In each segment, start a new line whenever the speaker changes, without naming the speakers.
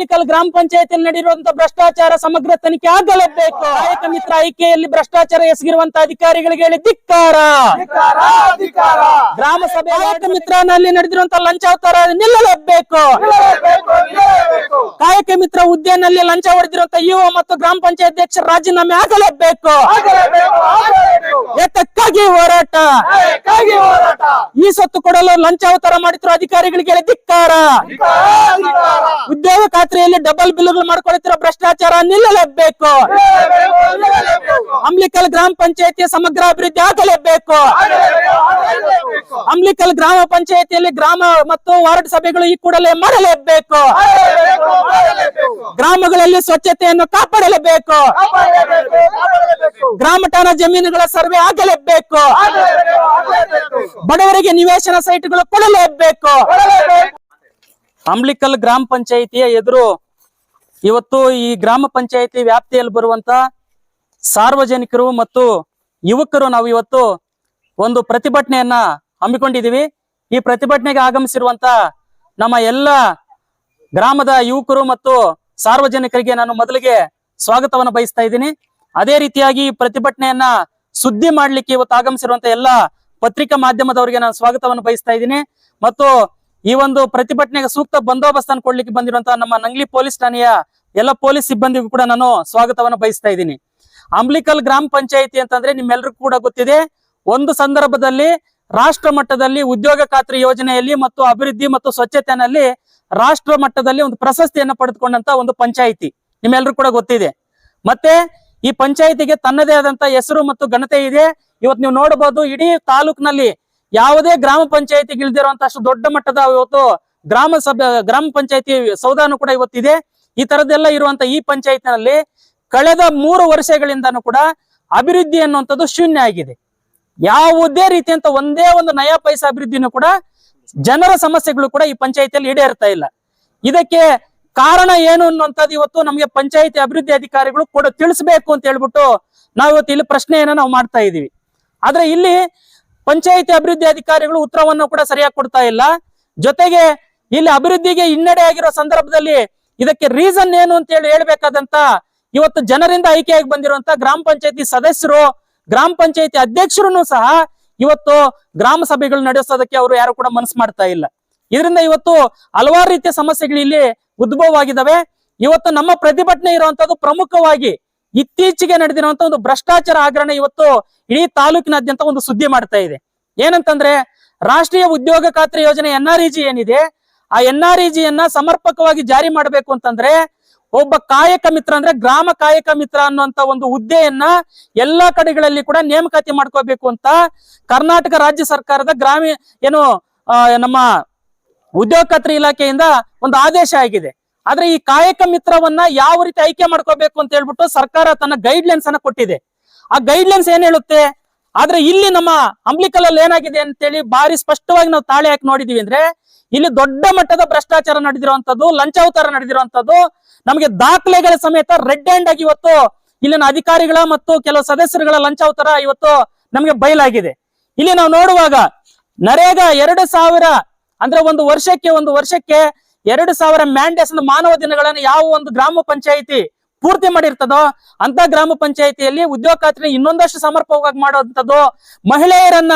Umbilical ಗ್ರಾಮ ಪಂಚಾಯತಿಯಲ್ಲಿ ನಡೆಯುವಂತ ಭ್ರಷ್ಟಾಚಾರ ಸಮಗ್ರ ತನಿಖೆ ಆಗಲೇಬೇಕು. ಆಯಕ ಮಿತ್ರ ಆಯ್ಕೆಯಲ್ಲಿ ಭ್ರಷ್ಟಾಚಾರ ಎಸಗಿರುವಂತಹ ಅಧಿಕಾರಿಗಳಿಗೆ ಹೇಳಿ ಧಿಕ್ಕಾರ. ಗ್ರಾಮ ಸಭೆ ಕಾಯಕ ಮಿತ್ರನಲ್ಲಿ ನಡೆದಿರುವಂತಹ ಲಂಚಾವತಾರ ನಿಲ್ಲಲೇಬೇಕು. ಕಾಯಕ ಮಿತ್ರ ಹುದ್ದೆಯಲ್ಲಿ ಲಂಚ ಹೊಡೆದಿರುವಂತಹ ಯುವ ಮತ್ತು ಗ್ರಾಮ ಪಂಚಾಯತ್ ಅಧ್ಯಕ್ಷ ರಾಜೀನಾಮೆ ಆಗಲೇಬೇಕು. ಏತಕ್ಕಾಗಿ ಹೋರಾಟ? ಈ ಸೊತ್ತು ಕೊಡಲು ಲಂಚಾವತಾರ ಮಾಡಿದ್ರು ಅಧಿಕಾರಿಗಳಿಗೆ ಧಿಕ್ಕಾರ. ಉದ್ಯೋಗ ಖಾತ್ರಿಯಲ್ಲಿ ಡಬಲ್ ಬಿಲ್ಗಳು ಮಾಡ್ಕೊಳ್ತಿರೋ ಭ್ರಷ್ಟಾಚಾರ ನಿಲ್ಲಲೇಬೇಕು. ಅಂಬ್ಲಿಕಲ್ ಗ್ರಾಮ ಪಂಚಾಯತಿಯ ಸಮಗ್ರ ಅಭಿವೃದ್ಧಿ ಆಗಲೇಬೇಕು. ಅಂಬ್ಲಿಕಲ್ ಗ್ರಾಮ ಪಂಚಾಯತಿಯಲ್ಲಿ ಗ್ರಾಮ ಮತ್ತು ವಾರ್ಡ್ ಸಭೆಗಳು ಈ ಕೂಡಲೇ ಮಾಡಲೇಬೇಕು. ಗ್ರಾಮಗಳಲ್ಲಿ ಸ್ವಚ್ಛತೆಯನ್ನು ಕಾಪಾಡಲೇಬೇಕು. ಗ್ರಾಮ ಠಾಣಾ ಜಮೀನುಗಳ ಸರ್ವೆ ಆಗಲೇಬೇಕು. ಬಡವರಿಗೆ ನಿವೇಶನ ಸೈಟ್ಗಳು ಕೊಡಲೇಬೇಕು. ಅಂಬ್ಲಿಕಲ್ ಗ್ರಾಮ ಪಂಚಾಯಿತಿಯ ಎದುರು ಇವತ್ತು ಈ ಗ್ರಾಮ ಪಂಚಾಯಿತಿ ವ್ಯಾಪ್ತಿಯಲ್ಲಿ ಬರುವಂತ ಸಾರ್ವಜನಿಕರು ಮತ್ತು ಯುವಕರು ನಾವು ಇವತ್ತು ಒಂದು ಪ್ರತಿಭಟನೆಯನ್ನ ಹಮ್ಮಿಕೊಂಡಿದೀವಿ ಈ ಪ್ರತಿಭಟನೆಗೆ ಆಗಮಿಸಿರುವಂತ ನಮ್ಮ ಎಲ್ಲ ಗ್ರಾಮದ ಯುವಕರು ಮತ್ತು ಸಾರ್ವಜನಿಕರಿಗೆ ನಾನು ಮೊದಲಿಗೆ ಸ್ವಾಗತವನ್ನು ಬಯಸ್ತಾ ಇದ್ದೀನಿ. ಅದೇ ರೀತಿಯಾಗಿ ಈ ಪ್ರತಿಭಟನೆಯನ್ನ ಸುದ್ದಿ ಮಾಡ್ಲಿಕ್ಕೆ ಇವತ್ತು ಆಗಮಿಸಿರುವಂತ ಎಲ್ಲ ಪತ್ರಿಕಾ ಮಾಧ್ಯಮದವರಿಗೆ ನಾನು ಸ್ವಾಗತವನ್ನು ಬಯಸ್ತಾ ಇದ್ದೀನಿ. ಮತ್ತು ಈ ಒಂದು ಪ್ರತಿಭಟನೆಗೆ ಸೂಕ್ತ ಬಂದೋಬಸ್ತನ್ನು ಕೊಡ್ಲಿಕ್ಕೆ ಬಂದಿರುವಂತಹ ನಮ್ಮ ನಂಗ್ಲಿ ಪೊಲೀಸ್ ಠಾಣೆಯ ಎಲ್ಲ ಪೊಲೀಸ್ ಸಿಬ್ಬಂದಿಗೂ ಕೂಡ ನಾನು ಸ್ವಾಗತವನ್ನು ಬಯಸ್ತಾ ಇದ್ದೀನಿ. ಅಂಬ್ಲಿಕಲ್ ಗ್ರಾಮ ಪಂಚಾಯಿತಿ ಅಂತಂದ್ರೆ ನಿಮ್ಮೆಲ್ಲರಿಗೂ ಕೂಡ ಗೊತ್ತಿದೆ. ಒಂದು ಸಂದರ್ಭದಲ್ಲಿ ರಾಷ್ಟ್ರ ಮಟ್ಟದಲ್ಲಿ ಉದ್ಯೋಗ ಖಾತ್ರಿ ಯೋಜನೆಯಲ್ಲಿ ಮತ್ತು ಅಭಿವೃದ್ಧಿ ಮತ್ತು ಸ್ವಚ್ಛತೆಯಲ್ಲಿ ರಾಷ್ಟ್ರ ಮಟ್ಟದಲ್ಲಿ ಒಂದು ಪ್ರಶಸ್ತಿಯನ್ನು ಪಡೆದುಕೊಂಡಂತ ಒಂದು ಪಂಚಾಯಿತಿ. ನಿಮ್ಮೆಲ್ಲರೂ ಕೂಡ ಗೊತ್ತಿದೆ. ಮತ್ತೆ ಈ ಪಂಚಾಯಿತಿಗೆ ತನ್ನದೇ ಆದಂತ ಹೆಸರು ಮತ್ತು ಘನತೆ ಇದೆ. ಇವತ್ತು ನೀವು ನೋಡಬಹುದು, ಇಡೀ ತಾಲೂಕಿನಲ್ಲಿ ಯಾವುದೇ ಗ್ರಾಮ ಪಂಚಾಯತಿಗೆ ಇಲ್ದಿರುವಂತಷ್ಟು ದೊಡ್ಡ ಮಟ್ಟದ ಇವತ್ತು ಗ್ರಾಮ ಸಭೆ, ಗ್ರಾಮ ಪಂಚಾಯತಿ ಸೌಧಾನು ಕೂಡ ಇವತ್ತಿದೆ. ಈ ತರದೆಲ್ಲ ಇರುವಂತ ಈ ಪಂಚಾಯತ್ನಲ್ಲಿ ಕಳೆದ ಮೂರು ವರ್ಷಗಳಿಂದಾನು ಕೂಡ ಅಭಿವೃದ್ಧಿ ಅನ್ನುವಂಥದ್ದು ಶೂನ್ಯ ಆಗಿದೆ. ಯಾವುದೇ ರೀತಿಯಂತ ಒಂದೇ ಒಂದು ನಯಾ ಪೈಸ ಅಭಿವೃದ್ಧಿನೂ ಕೂಡ ಜನರ ಸಮಸ್ಯೆಗಳು ಕೂಡ ಈ ಪಂಚಾಯತಿಯಲ್ಲಿ ಈಡೇರ್ತಾ ಇಲ್ಲ. ಇದಕ್ಕೆ ಕಾರಣ ಏನು ಅನ್ನುವಂಥದ್ದು ಇವತ್ತು ನಮಗೆ ಪಂಚಾಯತಿ ಅಭಿವೃದ್ಧಿ ಅಧಿಕಾರಿಗಳು ಕೂಡ ತಿಳಿಸ್ಬೇಕು ಅಂತ ಹೇಳ್ಬಿಟ್ಟು ನಾವು ಇವತ್ತು ಇಲ್ಲಿ ಪ್ರಶ್ನೆಯನ್ನ ನಾವು ಮಾಡ್ತಾ ಇದೀವಿ. ಆದ್ರೆ ಇಲ್ಲಿ ಪಂಚಾಯತಿ ಅಭಿವೃದ್ಧಿ ಅಧಿಕಾರಿಗಳು ಉತ್ತರವನ್ನು ಕೂಡ ಸರಿಯಾಗಿ ಕೊಡ್ತಾ ಇಲ್ಲ. ಜೊತೆಗೆ ಇಲ್ಲಿ ಅಭಿವೃದ್ಧಿಗೆ ಹಿನ್ನಡೆ ಆಗಿರೋ ಸಂದರ್ಭದಲ್ಲಿ ಇದಕ್ಕೆ ರೀಸನ್ ಏನು ಅಂತ ಹೇಳಿ ಹೇಳ್ಬೇಕಾದಂತ ಇವತ್ತು ಜನರಿಂದ ಆಯ್ಕೆಯಾಗಿ ಬಂದಿರುವಂತ ಗ್ರಾಮ ಪಂಚಾಯತಿ ಸದಸ್ಯರು, ಗ್ರಾಮ ಪಂಚಾಯತಿ ಅಧ್ಯಕ್ಷರು ಸಹ ಇವತ್ತು ಗ್ರಾಮ ಸಭೆಗಳು ನಡೆಸೋದಕ್ಕೆ ಅವರು ಯಾರು ಕೂಡ ಮನಸ್ಸು ಮಾಡ್ತಾ ಇಲ್ಲ. ಇದರಿಂದ ಇವತ್ತು ಹಲವಾರು ರೀತಿಯ ಸಮಸ್ಯೆಗಳು ಇಲ್ಲಿ ಉದ್ಭವವಾಗಿದ್ದಾವೆ. ಇವತ್ತು ನಮ್ಮ ಪ್ರತಿಭಟನೆ ಇರುವಂತದ್ದು ಪ್ರಮುಖವಾಗಿ ಇತ್ತೀಚೆಗೆ ನಡೆದಿರುವಂತ ಒಂದು ಭ್ರಷ್ಟಾಚಾರ ಹಗರಣ ಇವತ್ತು ಇಡೀ ತಾಲೂಕಿನಾದ್ಯಂತ ಒಂದು ಸುದ್ದಿ ಮಾಡ್ತಾ ಇದೆ. ಏನಂತಂದ್ರೆ, ರಾಷ್ಟ್ರೀಯ ಉದ್ಯೋಗ ಖಾತ್ರಿ ಯೋಜನೆ ಎನ್ ಆರ್ ಜಿ ಏನಿದೆ, ಆ ಎನ್ ಆರ್ ಜಿಯನ್ನ ಸಮರ್ಪಕವಾಗಿ ಜಾರಿ ಮಾಡಬೇಕು ಅಂತಂದ್ರೆ, ಒಬ್ಬ ಕಾಯಕ ಮಿತ್ರ ಅಂದ್ರೆ ಗ್ರಾಮ ಕಾಯಕ ಮಿತ್ರ ಅನ್ನುವಂತ ಒಂದು ಹುದ್ದೆಯನ್ನ ಎಲ್ಲಾ ಕಡೆಗಳಲ್ಲಿ ಕೂಡ ನೇಮಕಾತಿ ಮಾಡ್ಕೋಬೇಕು ಅಂತ ಕರ್ನಾಟಕ ರಾಜ್ಯ ಸರ್ಕಾರದ ಗ್ರಾಮೀಣ ಏನು ನಮ್ಮ ಉದ್ಯೋಗ ಖಾತ್ರಿ ಇಲಾಖೆಯಿಂದ ಒಂದು ಆದೇಶ ಆಗಿದೆ. ಆದ್ರೆ ಈ ಕಾಯಕ ಮಿತ್ರವನ್ನ ಯಾವ ರೀತಿ ಆಯ್ಕೆ ಮಾಡ್ಕೋಬೇಕು ಅಂತ ಹೇಳ್ಬಿಟ್ಟು ಸರ್ಕಾರ ತನ್ನ ಗೈಡ್ ಲೈನ್ಸ್ ಅನ್ನ ಕೊಟ್ಟಿದೆ. ಆ ಗೈಡ್ ಲೈನ್ಸ್ ಏನ್ ಹೇಳುತ್ತೆ? ಆದ್ರೆ ಇಲ್ಲಿ ನಮ್ಮ ಅಂಬ್ಲಿಕಲ್ ಅಲ್ಲಿ ಏನಾಗಿದೆ ಅಂತೇಳಿ ಬಾರಿ ಸ್ಪಷ್ಟವಾಗಿ ನಾವು ತಾಳೆ ಹಾಕಿ ನೋಡಿದೀವಿ ಅಂದ್ರೆ ಇಲ್ಲಿ ದೊಡ್ಡ ಮಟ್ಟದ ಭ್ರಷ್ಟಾಚಾರ ನಡೆದಿರುವಂತದ್ದು, ಲಂಚಾವತಾರ ನಡೆದಿರುವಂತದ್ದು, ನಮಗೆ ದಾಖಲೆಗಳ ಸಮೇತ ರೆಡ್ ಹ್ಯಾಂಡ್ ಆಗಿ ಇವತ್ತು ಇಲ್ಲಿನ ಅಧಿಕಾರಿಗಳ ಮತ್ತು ಕೆಲವು ಸದಸ್ಯರುಗಳ ಲಂಚಾವತಾರ ಇವತ್ತು ನಮಗೆ ಬಯಲಾಗಿದೆ. ಇಲ್ಲಿ ನಾವು ನೋಡುವಾಗ ನರೇಗಾ ಎರಡು ಸಾವಿರ ಅಂದ್ರೆ ಒಂದು ವರ್ಷಕ್ಕೆ ಒಂದು ವರ್ಷಕ್ಕೆ ಎರಡು ಸಾವಿರ ಮ್ಯಾಂಡೇಸ್ ಮಾನವ ದಿನಗಳನ್ನು ಯಾವ ಒಂದು ಗ್ರಾಮ ಪಂಚಾಯಿತಿ ಪೂರ್ತಿ ಮಾಡಿರ್ತದೋ ಅಂತ ಗ್ರಾಮ ಪಂಚಾಯಿತಿಯಲ್ಲಿ ಉದ್ಯೋಗ ಖಾತ್ರಿ ಇನ್ನೊಂದಷ್ಟು ಸಮರ್ಪಕವಾಗಿ ಮಾಡುವಂತದ್ದು ಮಹಿಳೆಯರನ್ನ